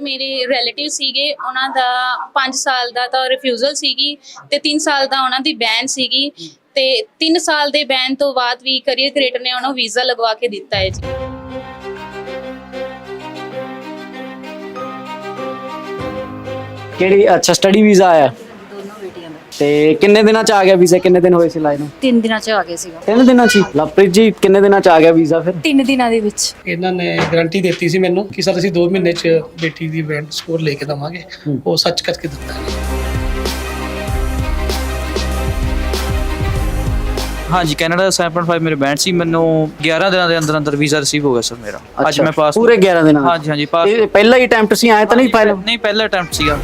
ਮੇਰੇ ਰਿਲੇਟਿਵ ਸੀਗੇ, ਉਹਨਾਂ ਦਾ 5 ਸਾਲ ਦਾ ਤਾਂ ਰਿਫਿਊਜ਼ਲ ਸੀਗੀ ਤੇ 3 ਸਾਲ ਦਾ ਉਹਨਾਂ ਦੀ ਬੈਨ ਸੀਗੀ ਤੇ 3 ਸਾਲ ਦੇ ਬੈਨ ਤੋਂ ਬਾਅਦ ਵੀ ਕਰੀਅਰ ਕ੍ਰੀਏਟਰ ਨੇ ਉਹਨਾਂ ਨੂੰ ਵੀਜ਼ਾ ਲਗਵਾ ਕੇ ਦਿੱਤਾ ਹੈ ਜੀ। ਕਿਹੜੀ, ਅੱਛਾ ਸਟੱਡੀ ਵੀਜ਼ਾ ਆਇਆ? ਦੋਨੋਂ ਬੇਟੀਆਂ ਦਾ ਤੇ ਕਿੰਨੇ ਦਿਨਾਂ ਚ ਆ ਗਿਆ ਵੀਜ਼ਾ? ਕਿੰਨੇ ਦਿਨ ਹੋਏ ਸੀ ਲਾਏ ਨੂੰ? ਤਿੰਨ ਦਿਨਾਂ ਚ ਆ ਗਏ ਸੀਗਾ। ਤਿੰਨ ਦਿਨਾਂ ਚ ਹੀ? ਲਵਪ੍ਰੀਤ ਜੀ ਕਿੰਨੇ ਦਿਨਾਂ ਚ ਆ ਗਿਆ ਵੀਜ਼ਾ ਫਿਰ? ਤਿੰਨ ਦਿਨਾਂ ਦੇ ਵਿੱਚ। ਇਹਨਾਂ ਨੇ ਗਾਰੰਟੀ ਦਿੱਤੀ ਸੀ ਮੈਨੂੰ ਕਿ ਸਰ ਅਸੀਂ 2 ਮਹੀਨੇ ਚ ਬੇਟੀ ਦੀ ਬੈਂਡ ਸਕੋਰ ਲੈ ਕੇ ਦਵਾਂਗੇ। ਉਹ ਸੱਚ ਕਰਕੇ ਦਿੱਤਾ। ਹਾਂਜੀ ਕੈਨੇਡਾ ਦਾ 7.5 ਮੇਰੇ ਬੈਂਡ ਸੀ। ਮੈਨੂੰ 11 ਦਿਨਾਂ ਦੇ ਅੰਦਰ ਅੰਦਰ ਵੀਜ਼ਾ ਰਿਸੀਵ ਹੋ ਗਿਆ ਸਰ ਮੇਰਾ। ਅੱਜ ਅੱਛਾ, ਮੈਂ ਪਾਸ ਪੂਰੇ 11 ਦਿਨਾਂ ਦਾ? ਹਾਂਜੀ ਹਾਂਜੀ ਪਾਸ ਇਹ ਪਹਿਲਾ ਹੀ ਅਟੈਂਪਟ ਸੀ ਆਇਆ ਤਾਂ ਨਹੀਂ ਫਾਈਲ ਨਹੀਂ ਪਹਿਲਾ ਅਟੈਂਪਟ ਸੀਗਾ।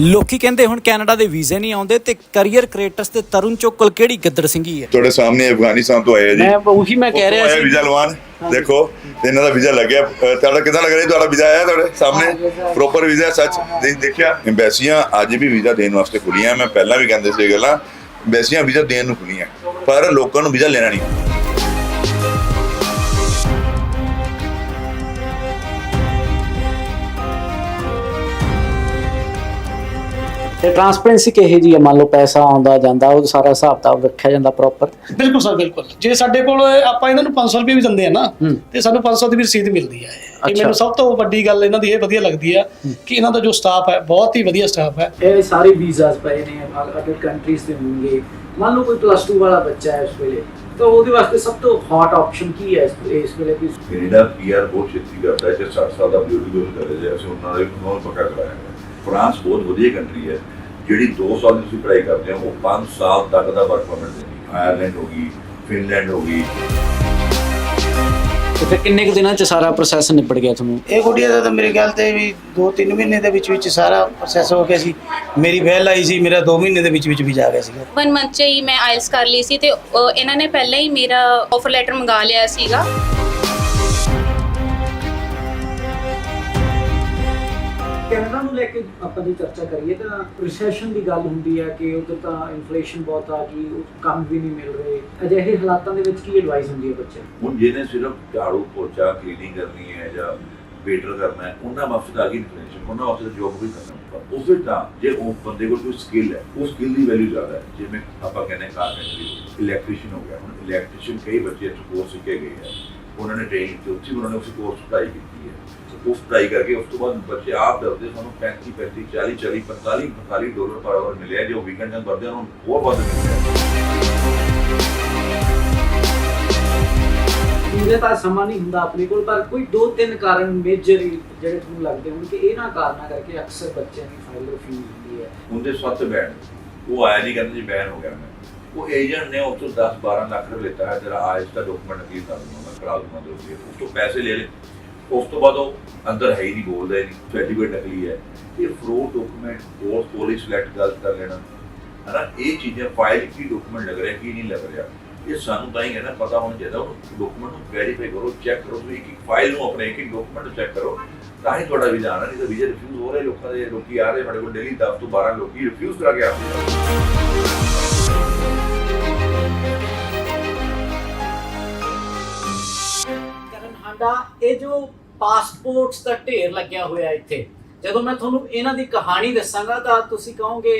ਲੋਕੀ ਕਹਿੰਦੇ ਹੁਣ ਕੈਨੇਡਾ ਦੇ ਵੀਜ਼ੇ ਨਹੀਂ ਆਉਂਦੇ ਤੇ ਕੈਰੀਅਰ ਕ੍ਰੀਏਟਰਸ ਤੇ ਤਰੁਣ ਚੋਕਲ ਕਿਹੜੀ ਗਿੱਦੜ ਸਿੰਘੀ ਹੈ ਤੁਹਾਡੇ ਸਾਹਮਣੇ ਅਫਗਾਨਿਸਤਾਨ ਤੋਂ ਆਏ ਆ ਜੀ। ਮੈਂ ਉਹੀ ਮੈਂ ਕਹਿ ਰਿਹਾ ਸੀ। ਵੀਜ਼ਾ ਲਵਾਨ ਦੇਖੋ ਤੇ ਇਹਨਾਂ ਦਾ ਵੀਜ਼ਾ ਲੱਗਿਆ। ਤੁਹਾਡਾ ਕਿਦਾਂ ਲੱਗ ਰਿਹਾ? ਤੁਹਾਡਾ ਵੀਜ਼ਾ ਆਇਆ ਤੁਹਾਡੇ ਸਾਹਮਣੇ? ਪ੍ਰੋਪਰ ਵੀਜ਼ਾ ਸੱਚ? ਦੇਖਿਆ ਐਮਬੈਸੀਆਂ ਅੱਜ ਵੀ ਵੀਜ਼ਾ ਦੇਣ ਵਾਸਤੇ ਖੁੱਲੀਆਂ ਮੈਂ ਪਹਿਲਾਂ ਵੀ ਕਹਿੰਦੇ ਸੀ ਇਹ ਗੱਲਾਂ ਐਮਬੈਸੀਆਂ ਵੀਜ਼ਾ ਦੇਣ ਨੂੰ ਖੁੱਲੀਆਂ ਪਰ ਲੋਕਾਂ ਨੂੰ ਵੀਜ਼ਾ ਲੈਣਾ ਨਹੀਂ। ਤੇ ਟ੍ਰਾਂਸਪੇਰੈਂਸੀ ਕਿਹੇ ਜੀ ਹੈ ਮੰਨ ਲਓ ਪੈਸਾ ਆਉਂਦਾ ਜਾਂਦਾ ਉਹ ਸਾਰਾ ਹਿਸਾਬ ਕਿਤਾਬ ਰੱਖਿਆ ਜਾਂਦਾ ਪ੍ਰੋਪਰ ਬਿਲਕੁਲ ਸਰ ਬਿਲਕੁਲ। ਜੇ ਸਾਡੇ ਕੋਲ ਆਪਾਂ ਇਹਨਾਂ ਨੂੰ 500 ਰੁਪਏ ਵੀ ਦਿੰਦੇ ਆ ਨਾ ਤੇ ਸਾਨੂੰ 500 ਦੀ ਵੀ ਰਸੀਦ ਮਿਲਦੀ ਹੈ ਇਹ। ਮੈਨੂੰ ਸਭ ਤੋਂ ਵੱਡੀ ਗੱਲ ਇਹਨਾਂ ਦੀ ਇਹ ਵਧੀਆ ਲੱਗਦੀ ਆ ਕਿ ਇਹਨਾਂ ਦਾ ਜੋ ਸਟਾਫ ਹੈ ਬਹੁਤ ਹੀ ਵਧੀਆ ਸਟਾਫ ਹੈ। ਇਹ ਸਾਰੇ ਵੀਜ਼ਾਸ ਪਏ ਨੇ ਅਦਰ ਕੰਟਰੀਜ਼ ਦੇ ਹੋਣਗੇ। ਮੰਨ ਲਓ ਕੋਈ ਪਲੱਸ 2 ਵਾਲਾ ਬੱਚਾ ਹੈ ਇਸ ਵੇਲੇ ਤਾਂ ਉਹਦੇ ਵਾਸਤੇ ਸਭ ਤੋਂ ਹੌਟ ਆਪਸ਼ਨ ਕੀ ਹੈ ਇਸ- ਵੇਲੇ? ਵੀ ਕੈਨੇਡਾ ਪੀਆਰ ਬਹੁਤ ਛੇਤੀ ਕਰਦਾ ਹੈ ਜੇ 60 ਸਾਲ ਦਾ ਬਿਊਟੀ ਕੋਲ ਕਰੇ ਜੇ ਅਸੀਂ ਉਹਨਾਂ ਦੇ ਨੂੰ ਪੱਕਾ ਕਰਾਇਆ ਹੈ। ਫਰਾਂਸ ਬਹੁਤ ਵਧੀਆ ਕੰਟਰੀ ਹੈ। ਜਿਹੜੀ 2 ਸਾਲ ਦੀ ਤੁਸੀਂ ਪੜ੍ਹਾਈ ਕਰਦੇ ਹੋ ਉਹ 5 ਸਾਲ ਤੱਕ ਦਾ ਵਰਕ ਪਰਮਿਟ ਦਿੰਦੀ ਹੈ ਆਇਰਲੈਂਡ ਹੋ ਗਈ ਫਿਨਲੈਂਡ ਹੋ ਗਈ। ਤੇ ਫਿਰ ਕਿੰਨੇ ਕੁ ਦਿਨਾਂ ਚ ਸਾਰਾ ਪ੍ਰੋਸੈਸ ਨਿਬੜ ਗਿਆ ਤੁਹਾਨੂੰ? ਇਹ ਗੁੱਡੀਆ ਦਾ ਤਾਂ ਮੇਰੇ ਖਿਆਲ ਤੇ ਵੀ 2-3 ਮਹੀਨੇ ਦੇ ਵਿੱਚ ਵਿੱਚ ਸਾਰਾ ਪ੍ਰੋਸੈਸ ਹੋ ਗਿਆ ਸੀ। ਮੇਰੀ ਵੈਲ ਆਈ ਸੀ ਮੇਰਾ 2 ਮਹੀਨੇ ਦੇ ਵਿੱਚ ਵਿੱਚ ਵੀ ਜਾ ਗਿਆ ਸੀਗਾ। ਵਨ ਮੰਥ ਚ ਹੀ ਮੈਂ ਆਇਲਸ ਕਰ ਲਈ ਸੀ ਤੇ ਅਹ, ਇਹਨਾਂ ਨੇ ਪਹਿਲਾਂ ਹੀ ਮੇਰਾ ਆਫਰ ਲੈਟਰ ਮੰਗਾ ਲਿਆ ਸੀਗਾ। ਲੈ ਕੇ ਆਪਾਂ ਜੇ ਚਰਚਾ ਕਰੀਏ ਤਾਂ ਰਿਸੈਸ਼ਨ ਦੀ ਗੱਲ ਹੁੰਦੀ ਹੈ ਕਿ ਉਧਰ ਤਾਂ ਇਨਫਲੇਸ਼ਨ ਬਹੁਤ ਆ ਗਈ ਉਹ ਕੰਮ ਵੀ ਨਹੀਂ ਮਿਲ ਰਹੇ। ਅਜਿਹੇ ਹਾਲਾਤਾਂ ਦੇ ਵਿੱਚ ਕੀ ਐਡਵਾਈਸ ਹੁੰਦੀ ਹੈ ਬੱਚੇ ਨੂੰ? ਹੁਣ ਜਿਹਨੇ ਸਿਰਫ ਝਾੜੂ ਪੋਚਾ ਕਲੀਨਿੰਗ ਕਰਨੀ ਹੈ ਜਾਂ ਵੇਟਰ ਕਰਨਾ ਹੈ, ਉਹਨਾਂ ਵਾਸਤੇ ਆ ਗਈ ਇਨਫਲੇਸ਼ਨ ਉਹਨਾਂ ਵਾਸਤੇ ਜੋਬ ਵੀ ਕਰਨਾ ਪਰ ਉਸੇ ਤਾਂ ਜੇ ਉਹ ਬੰਦੇ ਕੋਲ ਕੋਈ ਸਕਿੱਲ ਹੈ, ਉਹ ਸਕਿੱਲ ਦੀ ਵੈਲਿਊ ਜ਼ਿਆਦਾ ਹੈ। ਜਿਵੇਂ ਆਪਾਂ ਕਹਿੰਦੇ ਕਾਰਪੈਂਟਰੀ ਇਲੈਕਟ੍ਰੀਸ਼ੀਅਨ ਹੋ ਗਿਆ। ਹੁਣ ਇਲੈਕਟ੍ਰੀਸ਼ੀਅਨ ਕਈ ਬੱਚੇ ਇੱਥੇ ਕੋਰਸ ਸਿੱਖੇ ਗਏ ਹੈ ਉਹਨਾਂ ਨੇ ਟ੍ਰੇਨਿੰਗ ਤੇ ਉੱਥੇ ਵੀ ਉਹਨਾਂ ਨੇ ਉਸ ਕੋਰਸ ਪੜ੍ਹਾਈ ਕੀਤੀ ਹੈ। ਉਸ ਪੜ੍ਹਾਈ ਕਰਕੇ ਉਸ ਤੋਂ ਬਾਅਦ ਬੱਚੇ ਆਪ ਦੱਸਦੇ ਸਾਨੂੰ 35 35 40 40 45 45 ਡਾਲਰ ਪਰ ਆਵਰ ਮਿਲਿਆ ਜੋ ਵੀਕਐਂਡ ਨੂੰ ਕਰਦੇ ਉਹਨਾਂ ਨੂੰ ਹੋਰ ਵੱਧ ਮਿਲਿਆ। ਪੂਰੇ ਤਾਂ ਸਮਾਂ ਨਹੀਂ ਹੁੰਦਾ ਆਪਣੇ ਕੋਲ ਪਰ ਕੋਈ ਦੋ ਤਿੰਨ ਕਾਰਨ ਮੇਜਰ ਜਿਹੜੇ ਤੁਹਾਨੂੰ ਲੱਗਦੇ ਹੋਣ ਕਿ ਇਹਨਾਂ ਕਾਰਨਾਂ ਕਰਕੇ ਅਕਸਰ ਬੱਚਿਆਂ ਦੀ ਫਾਈਲ ਰਿਫਿਊਜ਼ ਹੁੰਦੀ ਹੈ। ਉਹਦੇ ਸੱਤ ਬੈਨ ਉਹ ਆਇਆ ਨਹੀਂ ਕਹਿੰਦੇ ਜੀ ਬੈਨ ਹੋ ਗਿਆ ਮੈਂ। ਉਹ ਏਜੰਟ ਨੇ ਉਸ ਤੋਂ 10 12 ਲੱਖ ਰੁਪਏ ਲਿੱਤਾ ਹੈ ਤੇਰਾ ਆਇਸ ਦਾ ਡਾਕੂਮੈਂਟ ਕੀ ਕਰ ਦੂੰਗਾ ਮੈਂ ਕਰਾ ਦੂੰਗਾ ਉਸ ਤੋਂ ਪੈਸੇ ਲੈ ਲਏ। ਉਸ ਤੋਂ ਬਾਅਦ ਉਹ ਅੰਦਰ ਹੈ ਹੀ ਨਹੀਂ, ਬੋਲਦਾ ਨਹੀਂ। ਸਰਟੀਫਿਕੇਟ ਨਕਲੀ ਹੈ। ਇਹ fraud document course police select ਗਲਤ ਕਰ ਲੈਣਾ। ਹਨਾ, ਇਹ ਚੀਜ਼ਾਂ ਫਾਈਲ ਕੀ ਡਾਕੂਮੈਂਟ ਲੱਗ ਰਿਹਾ, ਕੀ ਨਹੀਂ ਲੱਗ ਰਿਹਾ, ਇਹ ਸਾਨੂੰ ਤਾਂ ਹੀ ਹੈ ਨਾ ਪਤਾ ਹੋਣਾ ਚਾਹੀਦਾ। ਉਹ ਡਾਕੂਮੈਂਟ ਨੂੰ ਵੈਰੀਫਾਈ ਕਰੋ ਚੈੱਕ ਕਰੋ, ਤੁਸੀਂ ਇੱਕ ਇੱਕ ਫਾਈਲ ਨੂੰ ਆਪਣੇ ਇੱਕ ਇੱਕ ਡਾਕੂਮੈਂਟ ਚੈੱਕ ਕਰੋ, ਤਾਂ ਹੀ ਤੁਹਾਡਾ ਵੀਜ਼ਾ ਆਣਾ ਨਹੀਂ ਤਾਂ ਵੀਜ਼ਾ ਰਿਫਿਊਜ਼ ਹੋ ਰਿਹਾ ਲੋਕਾਂ ਦੇ, ਲੋਕੀ ਆ ਰਹੇ, ਸਾਡੇ ਕੋਲ ਡੇਲੀ 10 ਤੋਂ 12 ਲੋਕੀ ਰਿਫਿਊਜ਼ ਕਰਾ ਕੇ ਆਉਂਦੇ ਆ ਸਾਡਾ ਇਹ ਜੋ ਪਾਸਪੋਰਟਸ ਦਾ ਢੇਰ ਲੱਗਿਆ ਹੋਇਆ ਇੱਥੇ, ਜਦੋਂ ਮੈਂ ਤੁਹਾਨੂੰ ਇਹਨਾਂ ਦੀ ਕਹਾਣੀ ਦੱਸਾਂਗਾ ਤਾਂ ਤੁਸੀਂ ਕਹੋਗੇ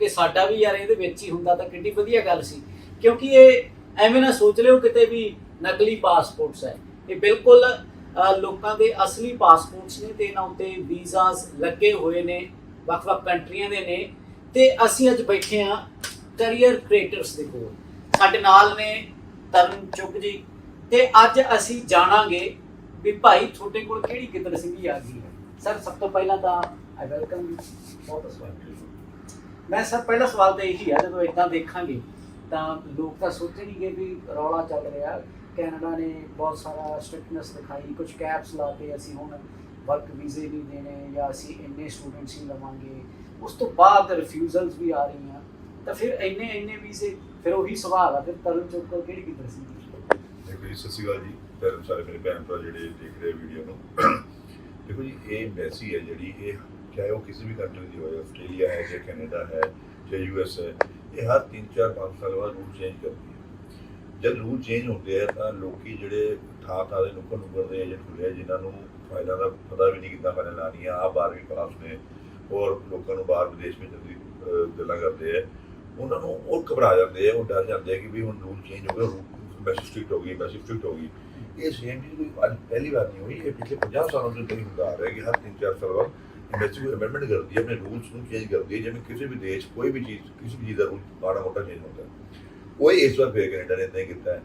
ਕਿ ਸਾਡਾ ਵੀ ਯਾਰ ਇਹਦੇ ਵਿੱਚ ਹੀ ਹੁੰਦਾ ਤਾਂ ਕਿੰਨੀ ਵਧੀਆ ਗੱਲ ਸੀ, ਕਿਉਂਕਿ ਇਹ ਐਵੇਂ ਨਾ ਸੋਚ ਲਿਓ ਕਿਤੇ ਵੀ ਨਕਲੀ ਪਾਸਪੋਰਟਸ ਹੈ। ਇਹ ਬਿਲਕੁਲ ਲੋਕਾਂ ਦੇ ਅਸਲੀ ਪਾਸਪੋਰਟਸ ਨੇ ਤੇ ਇਹਨਾਂ ਉੱਤੇ ਵੀਜ਼ਾਸ ਲੱਗੇ ਹੋਏ ਨੇ, ਵੱਖ-ਵੱਖ ਕੰਟਰੀਆਂ ਦੇ ਨੇ, ਤੇ ਅਸੀਂ ਅੱਜ ਬੈਠੇ ਹਾਂ ਕੈਰੀਅਰ ਕ੍ਰੀਏਟਰਸ ਦੇ ਕੋਲ। ਸਾਡੇ ਨਾਲ ਨੇ ਤਰਨ ਚੁੱਕ ਜੀ ਤੇ ਅੱਜ ਅਸੀਂ ਜਾਣਾਂਗੇ ਵੀ ਭਾਈ ਤੁਹਾਡੇ ਕੋਲ ਕਿਹੜੀ ਗਿੱਦੜ ਸਿੰਘੀ ਆ ਗਈ। ਹੈ ਸਰ, ਸਭ ਤੋਂ ਪਹਿਲਾਂ ਤਾਂ ਆਈ ਵੈਲਕਮ ਬਹੁਤ ਸਵਾਗਤ ਮੈਂ ਸਰ, ਪਹਿਲਾ ਸਵਾਲ ਤਾਂ ਇਹੀ ਆ, ਜਦੋਂ ਇਦਾਂ ਦੇਖਾਂਗੇ ਤਾਂ ਲੋਕ ਤਾਂ ਸੋਚਣਗੇ ਵੀ ਰੌਲਾ ਚੱਲ ਰਿਹਾ। ਕੈਨੇਡਾ ਨੇ ਬਹੁਤ ਸਾਰਾ ਸਟ੍ਰਿਕਟਨੈਸ ਦਿਖਾਈ ਕੁਝ ਕੈਪਸ ਕੇ ਅਸੀਂ ਹੁਣ ਵਰਕ ਵੀਜ਼ੇ ਨਹੀਂ ਦੇਣੇ ਜਾਂ ਅਸੀਂ ਇੰਨੇ ਸਟੂਡੈਂਟਸ ਹੀ ਲਵਾਂਗੇ। ਉਸ ਤੋਂ ਬਾਅਦ ਰਿਫਿਊਜ਼ਲਸ ਵੀ ਆ ਰਹੀਆਂ। ਤਾਂ ਫਿਰ ਇੰਨੇ ਇੰਨੇ ਵੀਜ਼ੇ, ਫਿਰ ਉਹੀ ਸਵਾਲ ਆ, ਫਿਰ ਤਰਨ ਚੋਕਰ ਕਿਹੜੀ ਗਿੱਦੜ ਸਿੰਘੀ ਜੀ, ਸਤਿ ਸ਼੍ਰੀ ਅਕਾਲ ਜੀ। ਧਰਮ ਸਾਰੇ ਮੇਰੇ ਭੈਣ ਭਰਾ ਜਿਹੜੇ ਦੇਖ ਰਹੇ ਵੀਡੀਓ ਨੂੰ। ਦੇਖੋ ਜੀ, ਇਹ ਮੈਸੀ ਹੈ ਜਿਹੜੀ, ਇਹ ਚਾਹੇ ਉਹ ਕਿਸੇ ਵੀ ਕੰਟਰੀ ਦੀ ਹੋਵੇ, ਆਸਟ੍ਰੇਲੀਆ ਹੈ, ਜਾਂ ਕੈਨੇਡਾ ਹੈ, ਜਾਂ ਯੂਐਸ ਹੈ, ਇਹ ਹਰ 3 4 5 ਸਾਲ ਬਾਅਦ ਰੂਲ ਚੇਂਜ ਕਰਦੀ ਹੈ। ਜਦ ਰੂਲ ਚੇਂਜ ਹੁੰਦੇ ਆ, ਤਾਂ ਲੋਕੀ ਜਿਹੜੇ ਥਾਂ ਥਾਂ ਦੇ ਨੁੱਕਰ ਨੁੱਕਰ ਦੇ ਜਾਂ ਹੁੰਦੇ ਆ, ਜਿਨ੍ਹਾਂ ਨੂੰ ਫਾਈਲਾਂ ਦਾ ਪਤਾ ਵੀ ਨਹੀਂ ਕਿੱਦਾਂ ਮੈਨੇ ਲਾਣੀ ਆ। ਆ 12ਵੀਂ ਕਲਾਸ ਨੇ ਔਰ ਲੋਕਾਂ ਨੂੰ ਬਾਹਰ ਵਿਦੇਸ਼ ਵਿੱਚ ਦੀ ਗੱਲਾਂ ਕਰਦੇ ਆ। ਉਹਨਾਂ ਨੂੰ ਉਹ ਘਬਰਾ ਜਾਂਦੇ ਆ, ਉਹ ਡਰ ਜਾਂਦੇ ਆ ਕਿ ਵੀ ਹੁਣ ਰੂਲ ਚੇਂਜ ਹੋ ਗਿਆ ਮੈਸੇਜ ਸਟ੍ਰਿਕਟ ਹੋ ਗਈ ਮੈਸੇਜ ਸਟ੍ਰਿਕਟ ਹੋ ਗਈ। ਇਹ ਸੇਮ ਚੀਜ਼ ਕੋਈ ਅੱਜ ਪਹਿਲੀ ਵਾਰ ਨਹੀਂ ਹੋਈ, ਇਹ ਪਿਛਲੇ 50 ਸਾਲਾਂ ਤੋਂ ਕਈ ਹੁੰਦਾ ਆ ਰਿਹਾ ਕਿ ਹਰ 3-4 ਸਾਲ ਬਾਅਦ ਇੰਡਸਟਰੀ ਕੋਈ ਅਮੈਂਡਮੈਂਟ ਕਰਦੀ ਹੈ, ਆਪਣੇ ਰੂਲਸ ਨੂੰ ਚੇਂਜ ਕਰਦੀ ਹੈ, ਜਿਵੇਂ ਕਿਸੇ ਵੀ ਦੇਸ਼, ਕੋਈ ਵੀ ਚੀਜ਼, ਕਿਸੇ ਵੀ ਚੀਜ਼ ਦਾ ਰੂਲ ਮਾੜਾ ਮੋਟਾ ਚੇਂਜ ਹੁੰਦਾ ਹੈ। ਉਹ ਇਸ ਵਾਰ ਫੇਰ ਕੈਨੇਡਾ ਨੇ ਇਦਾਂ ਹੀ ਕੀਤਾ ਹੈ।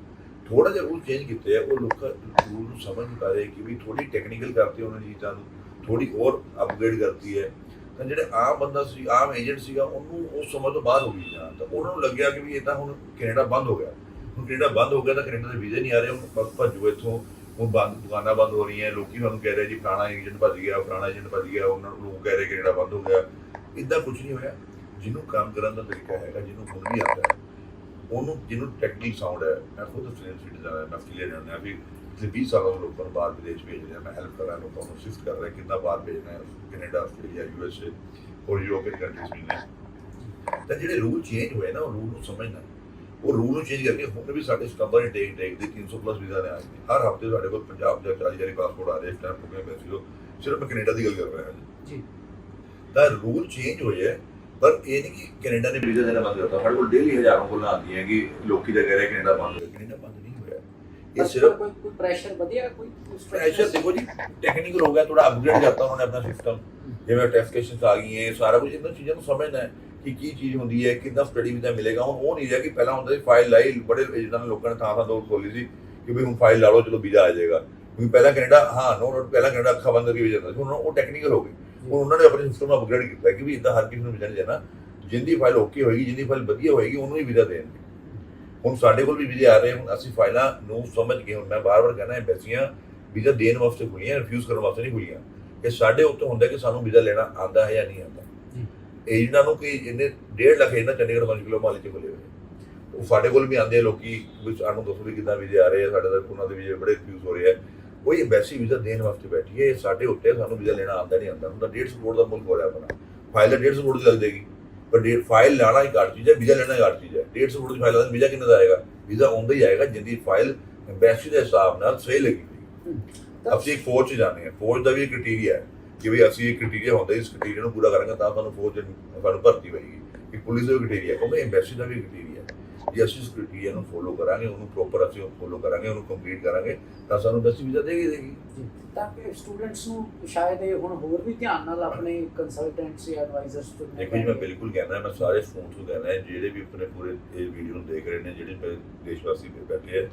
ਥੋੜਾ ਜਿਹਾ ਰੂਲ ਚੇਂਜ ਕੀਤੇ ਆ, ਉਹ ਲੋਕਾਂ ਰੂਲ ਨੂੰ ਸਮਝ ਨਹੀਂ ਪਾ ਰਹੇ ਕਿ ਵੀ ਥੋੜੀ ਟੈਕਨੀਕਲ ਕਰਤੀ ਉਹਨਾਂ ਨੇ ਚੀਜ਼ਾਂ ਨੂੰ ਥੋੜੀ ਹੋਰ ਅਪਗ੍ਰੇਡ ਕਰਤੀ ਹੈ। ਤਾਂ ਜਿਹੜੇ ਆਮ ਬੰਦਾ ਸੀ, ਆਮ ਏਜੰਟ ਸੀਗਾ, ਉਹਨੂੰ ਉਸ ਸਮਝ ਤੋਂ ਬਾਅਦ ਹੋ ਗਈ ਜਾਂ ਤਾਂ ਉਹਨਾਂ ਨੂੰ ਲੱਗਿਆ ਕਿ ਵੀ ਇਹ ਤਾਂ ਹੁਣ ਕੈਨੇਡਾ ਬੰਦ ਹੋ ਗਿਆ। ਹੁਣ ਕੈਨੇਡਾ ਬੰਦ ਹੋ ਗਿਆ ਤਾਂ ਕੈਨੇਡਾ ਦੇ ਵੀਜ਼ੇ ਨਹੀਂ ਆ ਰਹੇ। ਹੁਣ ਬਸ ਭੱਜੋ ਇੱਥੋਂ। ਹੁਣ ਬੰਦ ਦੁਕਾਨਾਂ ਬੰਦ ਹੋ ਰਹੀਆਂ। ਲੋਕੀ ਸਾਨੂੰ ਕਹਿ ਰਹੇ ਜੀ, ਫਲਾਣਾ ਏਜੰਟ ਭੱਜ ਗਿਆ, ਫਲਾਣਾ ਏਜੰਟ ਭੱਜ ਗਿਆ। ਉਹਨਾਂ ਨੂੰ ਲੋਕ ਕਹਿ ਰਹੇ ਕੈਨੇਡਾ ਬੰਦ ਹੋ ਗਿਆ। ਇਦਾਂ ਕੁਝ ਨਹੀਂ ਹੋਇਆ। ਜਿਹਨੂੰ ਕੰਮ ਕਰਨ ਦਾ ਤਰੀਕਾ ਹੈਗਾ, ਜਿਹਨੂੰ ਹੁਣ ਵੀ ਆਉਂਦਾ ਹੈ, ਉਹਨੂੰ ਜਿਹਨੂੰ ਟੈਕਨੀਕ ਸਾਊਂਡ ਹੈ, ਮੈਂ ਖੁਦ ਫ੍ਰੀਲੈਂਸ ਸਿਟੀਜ਼ਨ ਹਾਂ ਮੈਂ ਕਲੀਅਰ ਰਹਿੰਦਾ ਵੀ ਪਿਛਲੇ 20 ਸਾਲਾਂ ਤੋਂ ਲੋਕਾਂ ਨੂੰ ਬਾਹਰ ਵਿਦੇਸ਼ ਭੇਜ ਰਿਹਾ, ਮੈਂ ਹੈਲਪ ਕਰ ਰਿਹਾ, ਲੋਕਾਂ ਨੂੰ ਸਿਫਟ ਕਰ ਰਿਹਾ, ਕਿੱਦਾਂ ਬਾਹਰ ਭੇਜਣਾ ਹੈ, Canada, Australia, U S A, ਹੋਰ ਯੂਰੋਪੀਅਨ ਕੰਟਰੀਜ਼ ਵੀ ਨੇ ਤਾਂ ਜਿਹੜੇ ਰੂਲ ਚੇਂਜ ਹੋਏ ਨਾ, ਉਹ ਰੂਲ ਨੂੰ ਸਮਝਣਾ ਉਹ ਰੂਲ ਨੂੰ ਚੇਂਜ ਕਰਕੇ ਹੁਣ ਵੀ ਸਾਡੇ ਸਤੰਬਰ ਦੇ ਟੇਕ ਟੇਕ ਦੇ 300 ਪਲੱਸ ਵੀਜ਼ਾ ਨੇ ਆਏ ਨੇ। ਹਰ ਹਫ਼ਤੇ ਸਾਡੇ ਕੋਲ 50 ਜਾਂ 40 ਜਾਰੀ ਪਾਸਪੋਰਟ ਆ ਰਹੇ ਇਸ ਟਾਈਮ ਪੁੱਗੇ ਪਏ ਸੀ ਸਿਰਫ ਮੈਂ ਕੈਨੇਡਾ ਦੀ ਗੱਲ ਕਰ ਰਿਹਾ ਹਾਂ। ਜੀ। ਤਾਂ ਰੂਲ ਚੇਂਜ ਹੋਏ ਹੈ ਪਰ ਇਹ ਨਹੀਂ ਕਿ ਕੈਨੇਡਾ ਨੇ ਵੀਜ਼ਾ ਦੇਣਾ ਬੰਦ ਕਰਤਾ। ਸਾਡੇ ਕੋਲ ਡੇਲੀ ਹਜ਼ਾਰਾਂ ਕੋਲ ਆਉਂਦੀਆਂ ਕਿ ਲੋਕੀ ਤਾਂ ਕਹਿ ਰਹੇ ਕੈਨੇਡਾ ਬੰਦ ਹੋ ਗਿਆ ਕੈਨੇਡਾ ਬੰਦ ਨਹੀਂ ਹੋਇਆ। ਇਹ ਸਿਰਫ ਕੋਈ ਕੋਈ ਪ੍ਰੈਸ਼ਰ ਵਧਿਆ ਕੋਈ ਪ੍ਰੈਸ਼ਰ ਦੇਖੋ ਜੀ ਟੈਕਨੀਕਲ ਹੋ ਗਿਆ ਥੋੜਾ ਅਪਗ੍ਰੇਡ ਕਰਤਾ ਉਹਨਾਂ ਨੇ ਆਪਣਾ ਸਿਸਟਮ ਜਿਵੇਂ ਟੈਸਟੇਸ਼ਨਸ ਆ ਗਈਆਂ ਇਹ ਸਾਰਾ ਕੁਝ ਇਹਨਾਂ ਚੀਜ਼ਾਂ ਨੂੰ ਸਮਝਣਾ ਹੈ। ਕਿ ਕੀ ਚੀਜ਼ ਹੁੰਦੀ ਹੈ ਕਿੰਨਾ ਸਟੱਡੀ ਵੀਜ਼ਾ ਮਿਲੇਗਾ। ਹੁਣ ਉਹ ਨਹੀਂ ਰਿਹਾ ਕਿ ਪਹਿਲਾਂ ਹੁੰਦਾ ਸੀ ਫਾਈਲ ਲਾਈ, ਬੜੇ ਜਿਹਨਾਂ ਨੇ ਲੋਕਾਂ ਨੇ ਥਾਂ ਥਾਂ ਤੋਂ ਖੋਲੀ ਸੀ ਕਿ ਵੀ ਹੁਣ ਫਾਈਲ ਲਾ ਲਓ, ਚਲੋ ਵੀਜ਼ਾ ਆ ਜਾਏਗਾ। ਕਿਉਂਕਿ ਪਹਿਲਾਂ ਕੈਨੇਡਾ, ਹਾਂ ਨੋ ਨੋਟ ਪਹਿਲਾਂ ਕੈਨੇਡਾ ਅੱਖਾਂ ਬੰਦ ਕਰਕੇ ਜਾਂਦਾ ਸੀ। ਹੁਣ ਉਹ ਟੈਕਨੀਕਲ ਹੋ ਗਈ। ਹੁਣ ਉਹਨਾਂ ਨੇ ਆਪਣੇ ਸਿਸਟਮ ਨੂੰ ਅਪਗ੍ਰੇਡ ਕੀਤਾ ਕਿ ਵੀ ਇਦਾਂ ਹਰ ਕਿਸੇ ਨੂੰ ਵੀਜ਼ਾ ਨਹੀਂ ਦੇਣਾ ਜਿੰਦੀ ਫਾਈਲ ਓਕੇ ਹੋਏਗੀ, ਜਿੰਦੀ ਫਾਈਲ ਵਧੀਆ ਹੋਏਗੀ, ਉਹਨੂੰ ਹੀ ਵੀਜ਼ਾ ਦੇਣਗੇ ਹੁਣ ਸਾਡੇ ਕੋਲ ਵੀ ਵੀਜ਼ੇ ਆ ਰਹੇ ਹੁਣ ਅਸੀਂ ਫਾਈਲਾਂ ਨੂੰ ਸਮਝ ਗਏ ਹੁਣ। ਮੈਂ ਬਾਰ-ਬਾਰ ਕਹਿੰਦਾ, ਐਮਬੈਸੀਆਂ ਵੀਜ਼ਾ ਦੇਣ ਵਾਸਤੇ ਖੁੱਲੀਆਂ ਰਿਫਿਊਜ਼ ਕਰਨ ਵਾਸਤੇ ਨਹੀਂ ਖੁੱਲੀਆਂ ਕਿ ਸਾਡੇ ਉੱਤੇ ਹੁੰਦਾ ਕਿ ਸਾਨੂੰ ਵੀਜ਼ਾ ਲੈਣਾ ਆਂਦਾ ਹੈ ਜਾਂ ਨਹੀਂ ਆਂਦਾ ਏਜੰਟਾਂ ਨੂੰ ਕਿ ਇਹਨੇ 1.5 ਲੱਖ ਇਹਨਾਂ ਚੰਡੀਗੜ੍ਹ 5 ਕਿਲੋ ਮਾਲੀ ਚ ਖੁੱਲੇ ਹੋਏ ਉਹ ਸਾਡੇ ਕੋਲ ਵੀ ਆਉਂਦੇ ਆ ਲੋਕੀ ਵੀ ਸਾਨੂੰ ਦੱਸੋ ਵੀ ਕਿੱਦਾਂ ਵੀਜ਼ੇ ਆ ਰਹੇ ਆ ਸਾਡੇ ਤਾਂ ਉਹਨਾਂ ਦੇ ਵੀਜ਼ੇ ਬੜੇ ਰਿਫਿਊਜ਼ ਹੋ ਰਹੇ ਆ। ਕੋਈ ਐਮਬੈਸੀ ਵੀਜ਼ਾ ਦੇਣ ਵਾਸਤੇ ਬੈਠੀ ਹੈ ਸਾਡੇ ਉੱਤੇ ਸਾਨੂੰ ਵੀਜ਼ਾ ਲੈਣਾ ਆਂਦਾ ਨਹੀਂ ਆਂਦਾ ਹੁੰਦਾ 150 ਕਰੋੜ ਦਾ ਮੁਲਕ ਹੋ ਰਿਹਾ ਆਪਣਾ। ਫਾਈਲ ਤਾਂ 150 ਕਰੋੜ ਦੀ ਲੱਗ ਜਾਏਗੀ। ਪਰ ਡੇਟ ਫਾਈਲ ਲਾਣਾ ਹੀ ਘੱਟ ਚੀਜ਼ ਹੈ ਵੀਜ਼ਾ ਲੈਣਾ ਘੱਟ ਚੀਜ਼ ਹੈ। 150 ਕਰੋੜ ਦੀ ਫਾਈਲ ਦਾ ਵੀਜ਼ਾ ਕਿੰਨਾ ਦਾ ਆਏਗਾ? ਵੀਜ਼ਾ ਆਉਂਦਾ ਹੀ ਆਏਗਾ ਜਿੰਦੀ ਫਾਈਲ ਐਮਬੈਸੀ ਦੇ ਹਿਸਾਬ ਨਾਲ ਸਹੀ ਲੱਗੀ ਅਸੀਂ ਫੌਜ 'ਚ ਜਾਂਦੇ ਹਾਂ। ਫੌਜ ਦਾ ਵੀ ਕ੍ਰਾਈਟੇਰੀਆ ਹੈ। ਕਿ ਵੀ ਅਸੀਂ ਇੱਕ ਕ੍ਰਾਈਟੇਰੀਆ ਹੁੰਦਾ ਇਸ ਕ੍ਰਾਈਟੇਰੀਆ ਨੂੰ ਪੂਰਾ ਕਰਾਂਗੇ ਤਾਂ ਸਾਨੂੰ ਫੌਜ ਸਾਨੂੰ ਭਰਤੀ ਹੋਏਗੀ। ਕਿ ਪੁਲਿਸ ਦਾ ਕ੍ਰਾਈਟੇਰੀਆ ਕਿਉਂਕਿ ਐਮਬੈਸੀ ਦਾ ਵੀ ਕ੍ਰਾਈਟੇਰੀਆ ਜੇ ਅਸੀਂ ਇਸ ਕ੍ਰਾਈਟੇਰੀਆ ਨੂੰ ਫੋਲੋ ਕਰਾਂਗੇ ਉਹਨੂੰ ਪ੍ਰੋਪਰ ਅਸੀਂ ਫੋਲੋ ਕਰਾਂਗੇ ਉਹਨੂੰ ਕੰਪਲੀਟ ਕਰਾਂਗੇ ਤਾਂ ਸਾਨੂੰ ਐਮਬੈਸੀ ਵੀਜ਼ਾ ਦੇਗੀ ਦੇਗੀ। ਤਾਂ ਕਿ ਸਟੂਡੈਂਟਸ ਨੂੰ ਸ਼ਾਇਦ ਇਹ ਹੁਣ ਹੋਰ ਵੀ ਧਿਆਨ ਨਾਲ ਆਪਣੇ ਕੰਸਲਟੈਂਟਸ ਜਾਂ ਐਡਵਾਈਜ਼ਰਸ ਚੁਣਨੇ ਦੇਖੋ ਜੀ ਮੈਂ ਬਿਲਕੁਲ ਕਹਿੰਦਾ ਮੈਂ ਸਾਰੇ ਸਟੂਡੈਂਟਸ ਨੂੰ ਕਹਿੰਦਾ ਜਿਹੜੇ ਵੀ ਆਪਣੇ ਪੂਰੇ ਇਹ ਵੀਡੀਓ ਨੂੰ ਦੇਖ ਰਹੇ ਨੇ ਜਿਹੜੇ ਮੇਰੇ ਦੇਸ਼ ਵਾਸੀ ਵੀ ਬੈਠੇ ਆ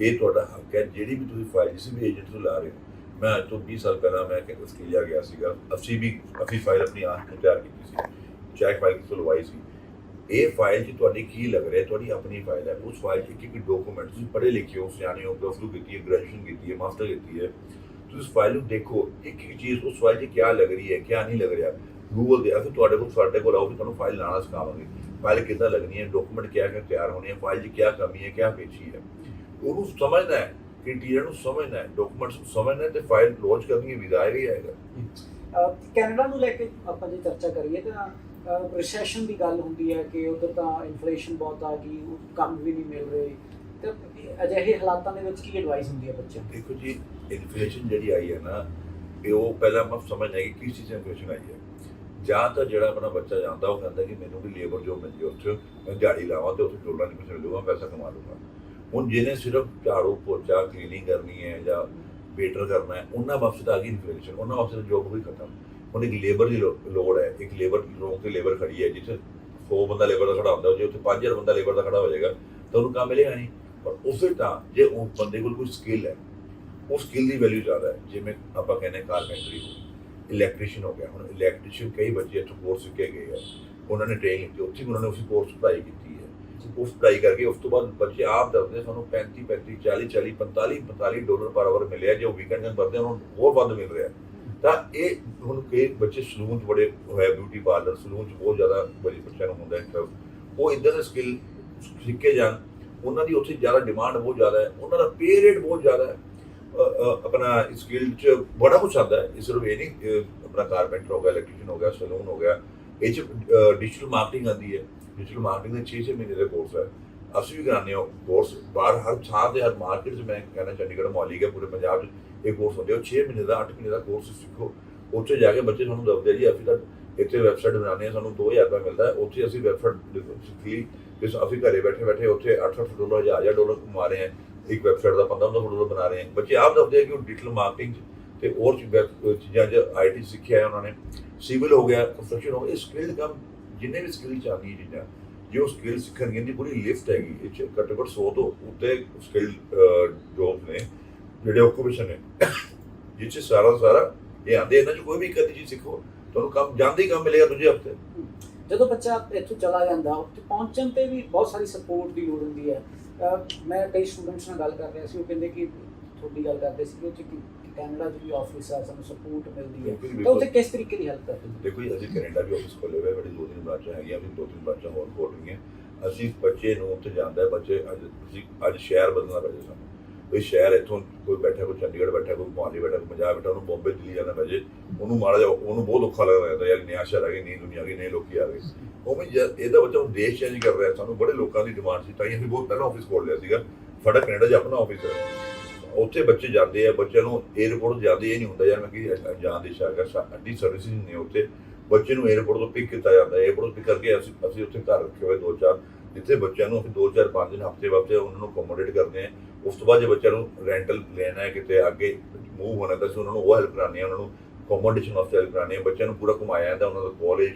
ਇਹ ਤੁਹਾਡਾ ਹੱਕ ਹੈ ਜਿਹੜੀ ਵੀ ਤੁਸੀਂ ਫਾਈਲ ਕਿਸੇ ਵੀ ਏਜੰਟ ਤੋਂ ਲਾ ਰਹੇ ਹੋ ਮੈਂ ਅੱਜ ਤੋਂ 20 ਸਾਲ ਪਹਿਲਾਂ ਮੈਂ ਕਿ ਆਸਟ੍ਰੇਲੀਆ ਗਿਆ ਸੀਗਾ ਅਸੀਂ ਵੀ ਆਪਣੀ ਫਾਈਲ ਆਪਣੀ ਆਪ ਤੋਂ ਤਿਆਰ ਕੀਤੀ ਸੀ ਚੈੱਕ ਫਾਈਲ ਤੋਂ ਲਵਾਈ ਸੀ ਇਹ ਫਾਈਲ 'ਚ ਤੁਹਾਡੀ ਕੀ ਲੱਗ ਰਿਹਾ ਤੁਹਾਡੀ ਆਪਣੀ ਫਾਈਲ ਹੈ ਉਸ ਫਾਈਲ 'ਚ ਇੱਕ ਇੱਕ ਡਾਕੂਮੈਂਟ ਤੁਸੀਂ ਪੜ੍ਹੇ ਲਿਖੇ ਹੋ ਸਿਆਣੇ ਹੋ ਪਲੱਸ ਟੂ ਕੀਤੀ ਹੈ ਗ੍ਰੈਜੂਏਸ਼ਨ ਕੀਤੀ ਹੈ ਮਾਸਟਰ ਕੀਤੀ ਹੈ ਤੁਸੀਂ ਉਸ ਫਾਈਲ ਨੂੰ ਦੇਖੋ ਇੱਕ ਇੱਕ ਚੀਜ਼ ਉਸ ਫਾਈਲ 'ਚ ਕੀ ਲੱਗ ਰਹੀ ਹੈ ਕੀ ਨਹੀਂ ਲੱਗ ਰਿਹਾ ਗੂਗਲ ਦੇ ਆ ਫਿਰ ਤੁਹਾਡੇ ਕੋਲ ਸਾਡੇ ਕੋਲ ਆਓ ਫਿਰ ਤੁਹਾਨੂੰ ਫਾਈਲ ਲਾਣਾ ਸਿਖਾਵਾਂਗੇ ਫਾਈਲ ਕਿੱਦਾਂ ਲੱਗਣੀ ਹੈ ਡਾਕੂਮੈਂਟ ਕਿਆ ਕਿਆ ਤਿਆਰ ਹੋਣੇ ਹੈ ਫਾਈਲ 'ਚ ਕੀ ਕਮੀ ਹੈ ਕੀ ਪੇਚੀ ਹੈ ਉਹਨੂੰ ਸਮਝਣਾ ਹੈ ਕ੍ਰਾਈਟੇਰੀਆ ਨੂੰ ਸਮਝਣਾ ਹੈ ਡਾਕੂਮੈਂਟਸ ਨੂੰ ਸਮਝਣਾ ਹੈ ਤੇ ਫਾਈਲ ਲਾਂਚ ਕਰਨੀ ਹੈ ਆਏਗਾ ਹੀ ਆਏਗਾ ਕੈਨੇਡਾ ਨੂੰ ਲੈ ਕੇ ਆਪਾਂ ਜੇ ਚਰਚਾ ਕਰੀਏ ਤਾਂ ਰਿਸੈਸ਼ਨ ਦੀ ਗੱਲ ਹੁੰਦੀ ਹੈ ਕਿ ਉਧਰ ਤਾਂ ਇਨਫਲੇਸ਼ਨ ਬਹੁਤ ਆ ਗਈ ਕੰਮ ਵੀ ਨਹੀਂ ਮਿਲ ਰਹੇ। ਤੇ ਅਜਿਹੇ ਹਾਲਾਤਾਂ ਦੇ ਵਿੱਚ ਕੀ ਐਡਵਾਈਸ ਹੁੰਦੀ ਹੈ ਬੱਚਿਆਂ ਨੂੰ? ਦੇਖੋ ਜੀ ਇਨਫਲੇਸ਼ਨ ਜਿਹੜੀ ਆਈ ਹੈ ਨਾ ਇਹ ਉਹ ਪਹਿਲਾਂ ਆਪਾਂ ਸਮਝਣਾ ਹੈ ਕਿ ਕਿਸ ਚੀਜ਼ ਇਨਫਲੇਸ਼ਨ ਆਈ ਹੈ। ਜਾਂ ਤਾਂ ਜਿਹੜਾ ਆਪਣਾ ਬੱਚਾ ਜਾਂਦਾ ਉਹ ਕਹਿੰਦਾ ਕਿ ਮੈਨੂੰ ਵੀ ਲੇਬਰ ਜੋ ਮਿਲ ਜੇ ਉੱਥੇ ਮੈਂ ਦਿਹਾੜੀ ਲਾਵਾਂ ਤੇ ਉੱਥੇ ਡੋਲਰਾਂ ਨਹੀਂ ਮਿਲੂਗਾ ਪੈਸਾ ਕਮਾ ਲੂੰਗਾ। ਹੁਣ ਜਿਹਨੇ ਸਿਰਫ ਝਾੜੂ ਪੋਚਾ ਕਲੀਨਿੰਗ ਕਰਨੀ ਹੈ ਜਾਂ ਵੇਟਰ ਕਰਨਾ ਹੈ, ਉਹਨਾਂ ਵਾਸਤੇ ਤਾਂ ਆ ਗਈ ਇਨਫਲੇਸ਼ਨ ਉਹਨਾਂ ਵਾਸਤੇ ਜੋਬ ਹੋਈ ਖਤਮ। ਹੁਣ ਇੱਕ ਲੇਬਰ ਦੀ ਲੋ- ਲੋੜ ਹੈ, ਇੱਕ ਲੇਬਰ ਰੋਕ ਤੇ ਲੇਬਰ ਖੜੀ ਹੈ, ਜਿੱਥੇ 100 ਬੰਦਾ ਲੇਬਰ ਦਾ ਖੜਾ ਹੁੰਦਾ, ਜੇ ਉੱਥੇ 5000 ਬੰਦਾ ਲੇਬਰ ਦਾ ਖੜਾ ਹੋ ਜਾਏਗਾ, ਤਾਂ ਉਹਨੂੰ ਕੰਮ ਮਿਲੇਗਾ ਨਹੀਂ। ਪਰ ਉਸੇ ਤਾਂ ਜੇ ਉਹ ਬੰਦੇ ਕੋਲ ਕੋਈ ਸਕਿੱਲ ਹੈ, ਉਹ ਸਕਿੱਲ ਦੀ ਵੈਲਿਊ ਜ਼ਿਆਦਾ ਹੈ। ਜਿਵੇਂ ਆਪਾਂ ਕਹਿੰਦੇ ਕਾਰਪੈਂਟਰੀ ਇਲੈਕਟ੍ਰੀਸ਼ੀਅਨ ਹੋ ਗਿਆ, ਹੁਣ ਇਲੈਕਟ੍ਰੀਸ਼ੀਅਨ ਕਈ ਬੱਚੇ ਇੱਥੋਂ ਕੋਰਸ ਸਿੱਖ ਕੇ ਗਏ ਆ, ਉਹਨਾਂ ਨੇ ਟ੍ਰੇਨਿੰਗ ਕੀਤੀ, ਉੱਥੇ ਵੀ ਉਹਨਾਂ ਨੇ ਉਸੇ ਕੋਰਸ ਪੜ੍ਹਾਈ ਕੀਤੀ ਹੈ। ਉਸ ਪੜ੍ਹਾਈ ਕਰਕੇ ਉਸ ਤੋਂ ਬਾਅਦ ਬੱਚੇ ਆਪ ਦੱਸਦੇ ਸਾਨੂੰ 35 35 40 40 45 45 ਡਾਲਰ ਪਰ ਆਵਰ ਮਿਲਿਆ, ਜੇ ਉਹ ਵੀਕਐਂਡ ਨੂੰ ਵਰਦੇ ਉਹਨਾਂ ਨੂੰ ਹੋਰ ਵੱਧ ਮਿਲ ਰਿਹਾ। ਤਾਂ ਇਹ ਹੁਣ ਕਈ ਬੱਚੇ ਸਲੂਨ 'ਚ ਬੜੇ ਹੋਇਆ ਬਿਊਟੀ ਪਾਰਲਰ ਸਲੂਨ 'ਚ ਬਹੁਤ ਜ਼ਿਆਦਾ ਬੜੀ ਬੱਚਿਆਂ ਨੂੰ ਹੁੰਦਾ ਇੰਟਰਸਟ ਉਹ ਇਦਾਂ ਦੇ ਸਕਿੱਲ ਸਿੱਖੇ ਜਾਣ, ਉਹਨਾਂ ਦੀ ਉੱਥੇ ਜ਼ਿਆਦਾ ਡਿਮਾਂਡ ਬਹੁਤ ਜ਼ਿਆਦਾ ਹੈ, ਉਹਨਾਂ ਦਾ ਪੇ ਰੇਟ ਬਹੁਤ ਜ਼ਿਆਦਾ ਹੈ। ਆਪਣਾ ਸਕਿੱਲ 'ਚ ਬੜਾ ਕੁਝ ਆਉਂਦਾ ਹੈ, ਇਹ ਸਿਰਫ ਇਹ ਨਹੀਂ ਆਪਣਾ ਕਾਰਪੈਂਟਰ ਹੋ ਗਿਆ ਇਲੈਕਟ੍ਰੀਸ਼ੀਅਨ ਹੋ ਗਿਆ ਸਲੂਨ ਹੋ ਗਿਆ, ਇਹ 'ਚ ਡਿਜੀਟਲ ਮਾਰਕੀਟਿੰਗ ਆਉਂਦੀ ਹੈ। ਡਿਜੀਟਲ ਮਾਰਕੀਟਿੰਗ ਦੇ 6-6 ਮਹੀਨੇ ਦਾ ਕੋਰਸ ਹੈ। ਅਸੀਂ ਵੀ ਕਰਾਉਂਦੇ ਹਾਂ ਕੋਰਸ ਬਾਹਰ ਹਰ ਥਾਂ ਤੇ, ਹਰ ਮਾਰਕੀਟ 'ਚ ਮੈਂ ਕਹਿੰਦਾ ਚੰਡੀਗੜ੍ਹ ਮੌਲੀ ਹੈ ਪੂਰੇ ਪੰਜਾਬ 'ਚ ਇਹ ਕੋਰਸ ਹੁੰਦੇ ਉਹ 6 ਮਹੀਨੇ ਦਾ 8 ਮਹੀਨੇ ਦਾ ਕੋਰਸ ਸਿੱਖੋ। ਉੱਥੇ ਜਾ ਕੇ ਬੱਚੇ ਤੁਹਾਨੂੰ ਦੱਸਦੇ ਆ ਜੀ, ਅਸੀਂ ਤਾਂ ਇੱਥੇ ਵੈਬਸਾਈਟ ਬਣਾਉਂਦੇ ਆ ਸਾਨੂੰ 2000 ਰੁਪਏ ਮਿਲਦਾ ਹੈ। ਉੱਥੇ ਅਸੀਂ ਵੈਬਸਾਈਟ ਸਿੱਖੀ। ਜਿਸ ਅਸੀਂ ਘਰੇ ਬੈਠੇ ਬੈਠੇ ਉੱਥੇ 8-8 ਡਾਲਰ ਜਾਂ 1000 ਡਾਲਰ ਕਮਾ ਰਹੇ ਹਾਂ। ਇੱਕ ਵੈਬਸਾਈਟ ਦਾ 1500 ਡਾਲਰ ਬਣਾ ਰਹੇ ਹਾਂ। ਬੱਚੇ ਆਪ ਦੱਸਦੇ ਆ ਕਿ ਉਹ ਡਿਜੀਟਲ ਮਾਰਕੀਟਿੰਗ ਤੇ ਹੋਰ ਚੀਜ਼ਾਂ ਚੀਜ਼ਾਂ 'ਚ ਆਈਟੀ ਸਿੱਖਿਆ ਹੈ ਉਹਨਾਂ ਨੇ। ਸਿਵਲ ਹੋ ਗਿਆ ਕੰਸਟਰਕਸ਼ਨ ਹੋ ਗਿਆ ਸਕਿੱਲ ਕੰਮ ਜਿੰਨੇ ਵੀ ਸਕਿੱਲ ਚਾਹੀਦੀ ਚੀਜ਼ਾਂ, ਜੇ ਉਹ ਸਕਿੱਲ ਸਿੱਖਣਗੇ ਦੀ ਪੂਰੀ ਲਿਸਟ ਹੈਗੀ, ਇਹ 'ਚ ਘੱਟੋ ਘੱਟ 100 ਤੋਂ ਉੱਤੇ ਸਕਿੱਲ ਜੋਬ ਨੇ, ਜਿਹੜੇ ਓਕੂਪੇਸ਼ਨ ਨੇ ਜਿਸ 'ਚ ਸਾਰਾ ਸਾਰਾ ਇਹ ਆਂਦੇ ਇਹਨਾਂ 'ਚ ਕੋਈ ਵੀ ਇੱਕ ਚੀਜ਼ ਸਿੱਖੋ, ਤੁਹਾਨੂੰ ਕੰਮ, ਜਾਂਦੇ ਹੀ ਕੰਮ ਮਿਲੇਗਾ ਦੂਜੇ ਹਫ਼ਤੇ। ਜਦੋਂ ਬੱਚਾ ਇੱਥੋਂ ਚਲਾ ਜਾਂਦਾ, ਉੱਥੇ ਪਹੁੰਚਣ ਤੇ ਵੀ ਬਹੁਤ ਸਾਰੀ ਸਪੋਰਟ ਦੀ ਲੋੜ ਹੁੰਦੀ ਹੈ। ਮੈਂ ਕਈ ਸਟੂਡੈਂਟਸ ਨਾਲ ਗੱਲ ਕਰ ਰਿਹਾ ਸੀ, ਉਹ ਕਹਿੰਦੇ ਕਿ ਤੁਹਾਡੀ ਗੱਲ ਕਰਦੇ ਸੀ ਕਿ ਉੱਥੇ ਕਿ ਕੈਨੇਡਾ 'ਚ ਵੀ ਆਫਿਸ ਆ ਸਾਨੂੰ ਸਪੋਰਟ ਮਿਲਦੀ ਹੈ। ਤਾਂ ਉੱਥੇ ਕਿਸ ਤਰੀਕੇ ਦੀ ਹੈਲਪ ਕਰਦੇ ਹੋ ਦੇਖੋ ਜੀ ਅਸੀਂ ਕੈਨੇਡਾ ਵੀ ਆਫਿਸ ਖੋਲੇ ਹੋਏ ਬੜੀ ਦੋ ਤਿੰਨ ਬ੍ਰਾਂਚਾਂ ਹੈਗੀਆਂ ਵੀ ਦੋ ਤਿੰਨ ਬ੍ਰਾਂਚਾਂ ਹੋਰ ਖੋਲ ਰਹੀਆਂ। ਅਸੀਂ ਬੱਚੇ ਨੂੰ ਉੱਥੇ ਜਾਂਦਾ ਬੱਚੇ ਅੱਜ ਅਸੀਂ ਅੱਜ ਸ਼ਹਿਰ ਬਦਲਣਾ ਪੈ ਜੇ ਸਾਨੂੰ। ਕੋਈ ਸ਼ਹਿਰ ਇੱਥੋਂ ਕੋਈ ਬੈਠਾ ਕੋਈ ਚੰਡੀਗੜ੍ਹ ਬੈਠਾ ਕੋਈ ਮੋਹਾਲੀ ਬੈਠਾ ਕੋਈ ਪੰਜਾਬ ਬੈਠਾ ਉਹਨੂੰ ਬੰਬੇ ਦਿੱਲੀ ਜਾਣਾ ਪੈ ਜੇ ਉਹਨੂੰ ਮਾੜਾ ਜਿਹਾ ਉਹਨੂੰ ਬਹੁਤ ਔਖਾ ਲੱਗਦਾ ਰਹਿੰਦਾ ਯਾਰ ਨਿਆ ਸ਼ਹਿਰ ਆ ਨਹੀਂ ਦੁਨੀਆ ਆ ਗਈ ਨਹੀਂ ਲੋਕੀ ਆ ਗਏ। ਉਹ ਵੀ ਇਹਦਾ ਬੱਚਾ ਹੁਣ ਦੇਸ਼ ਚੇਂਜ ਕਰ ਰਿਹਾ ਸਾਨੂੰ ਬੜੇ ਲੋਕਾਂ ਦੀ ਡਿਮਾਂਡ ਸੀ ਤਾਂ ਹੀ ਅਸੀਂ ਬਹੁਤ ਪਹਿਲਾਂ ਆਫਿਸ ਖੋਲ ਲਿਆ ਸੀਗਾ। ਸਾਡਾ ਕੈਨੇਡਾ 'ਚ ਆਪਣਾ ਆਫਿਸ ਹੈ। ਉੱਥੇ ਬੱਚੇ ਜਾਂਦੇ ਆ, ਬੱਚਿਆਂ ਨੂੰ 에어ਪੋਰਟ ਜਾਂਦੇ, ਇਹ ਨਹੀਂ ਹੁੰਦਾ ਯਾਰ ਮੈਂ ਕਿ ਜਾਂ ਦੇਸ਼ਾ ਅਗਰ ਸਾਡੀ ਸਰਵਿਸ ਨਹੀਂ ਉੱਥੇ। ਬੱਚੇ ਨੂੰ 에어ਪੋਰਟ ਤੋਂ ਪਿਕ ਕੀਤਾ ਜਾਂਦਾ ਹੈ 에어ਪੋਰਟ ਪਿਕ ਕਰਕੇ ਅਸੀਂ ਅਸੀਂ ਉੱਥੇ ਘਰ ਰੱਖੇ ਹੋਏ ਦੋ ਚਾਰ, ਜਿੱਥੇ ਬੱਚਿਆਂ ਨੂੰ ਅਸੀਂ 2-4-5 ਦਿਨ ਹਫ਼ਤੇ ਵਾਸਤੇ ਉਹਨਾਂ ਨੂੰ ਅਕੋਮੋਡੇਟ ਕਰਦੇ ਆ। ਉਸ ਤੋਂ ਬਾਅਦ ਜੇ ਬੱਚਿਆਂ ਨੂੰ ਰੈਂਟਲ ਲੈਣਾ ਹੈ ਕਿਤੇ, ਅੱਗੇ ਮੂਵ ਹੋਣਾ, ਤਾਂ ਅਸੀਂ ਉਹਨਾਂ ਨੂੰ ਉਹ ਹੈਲਪ ਕਰਾਣੀ ਹੈ ਉਹਨਾਂ ਨੂੰ ਅਕੋਮੋਡੇਸ਼ਨ ਵਾਸਤੇ ਹੈਲਪ ਕਰਾਣੀ ਹੈ ਬੱਚਿਆਂ ਨੂੰ ਪੂਰਾ ਘੁਮਾਇਆ ਜਾਂਦਾ ਉਹਨਾਂ ਦਾ ਕਾਲਜ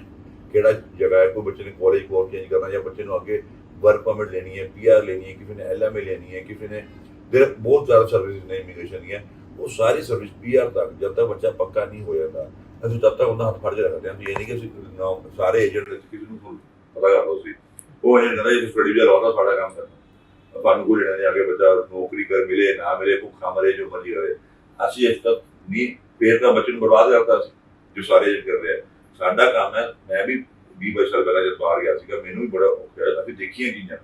ਕਿਹੜਾ ਜਗ੍ਹਾ ਹੈ, ਕੋਈ ਬੱਚੇ ਨੇ ਕਾਲਜ ਕੋਰਸ ਚੇਂਜ ਕਰਨਾ ਜਾਂ ਬੱਚੇ ਨੂੰ ਅੱਗੇ ਵਰਕ ਪਰਮਿਟ ਲੈਣੀ ਹੈ ਪੀਆਰ ਲੈਣੀ ਹੈ, ਕਿਸੇ ਨੇ ਐਲਐਮਏ ਲੈਣੀ ਹੈ, ਕਿਸੇ ਨੇ there ਬਹੁਤ ਜ਼ਿਆਦਾ ਸਰਵਿਸ ਨੇ ਇਮੀਗ੍ਰੇਸ਼ਨ ਦੀਆਂ। ਉਹ ਸਾਰੀ ਸਰਵਿਸ ਪੀਆਰ ਤੱਕ, ਜਦ ਤੱਕ ਬੱਚਾ ਪੱਕਾ ਨਹੀਂ ਹੋ ਜਾਂਦਾ, ਅਸੀਂ ਤਦ ਤੱਕ ਉਹਦਾ ਹੱਥ ਫੜ ਕੇ ਰੱਖਦੇ ਹਾਂ। ਵੀ ਇਹ ਨਹੀਂ ਕਿ ਅਸੀਂ ਸਾਰੇ ਏਜੰਟ ਕਿਸੇ ਨੂੰ ਪਤਾ ਕਰ ਲਓ ਸੀ। ਉਹ ਏਜੰਟ ਕਹਿੰਦਾ ਇਹ ਸਟੱਡੀ ਵੀਜ਼ਾ ਲਾਉਂਦਾ ਸਾਡਾ ਕੰਮ ਕਰਨਾ ਆਪਾਂ ਨੂੰ ਕੋਈ ਲੈਣਾ ਨਹੀਂ ਆ ਬੱਚਾ ਨੌਕਰੀ ਕਰ ਮਿਲੇ, ਨਾ ਮਿਲੇ, ਭੁੱਖਾ ਮਰੇ, ਜੋ ਮਰਜ਼ੀ ਹੋਵੇ ਅਸੀਂ ਇਸ ਤੱਕ ਨਹੀਂ, ਫੇਰ ਤਾਂ ਬੱਚੇ ਨੂੰ ਬਰਬਾਦ ਕਰਤਾ ਸੀ, ਜੋ ਸਾਰੇ ਏਜੰਟ ਕਰ ਰਹੇ ਆ। ਸਾਡਾ ਕੰਮ ਹੈ, ਮੈਂ ਵੀ 20 ਸਾਲ ਪਹਿਲਾਂ ਜਦ ਬਾਹਰ ਗਿਆ ਸੀਗਾ, ਮੈਨੂੰ ਵੀ ਬੜਾ ਔਖਾ ਹੋਇਆ ਅਸੀਂ ਦੇਖੀਆਂ ਚੀਜ਼ਾਂ।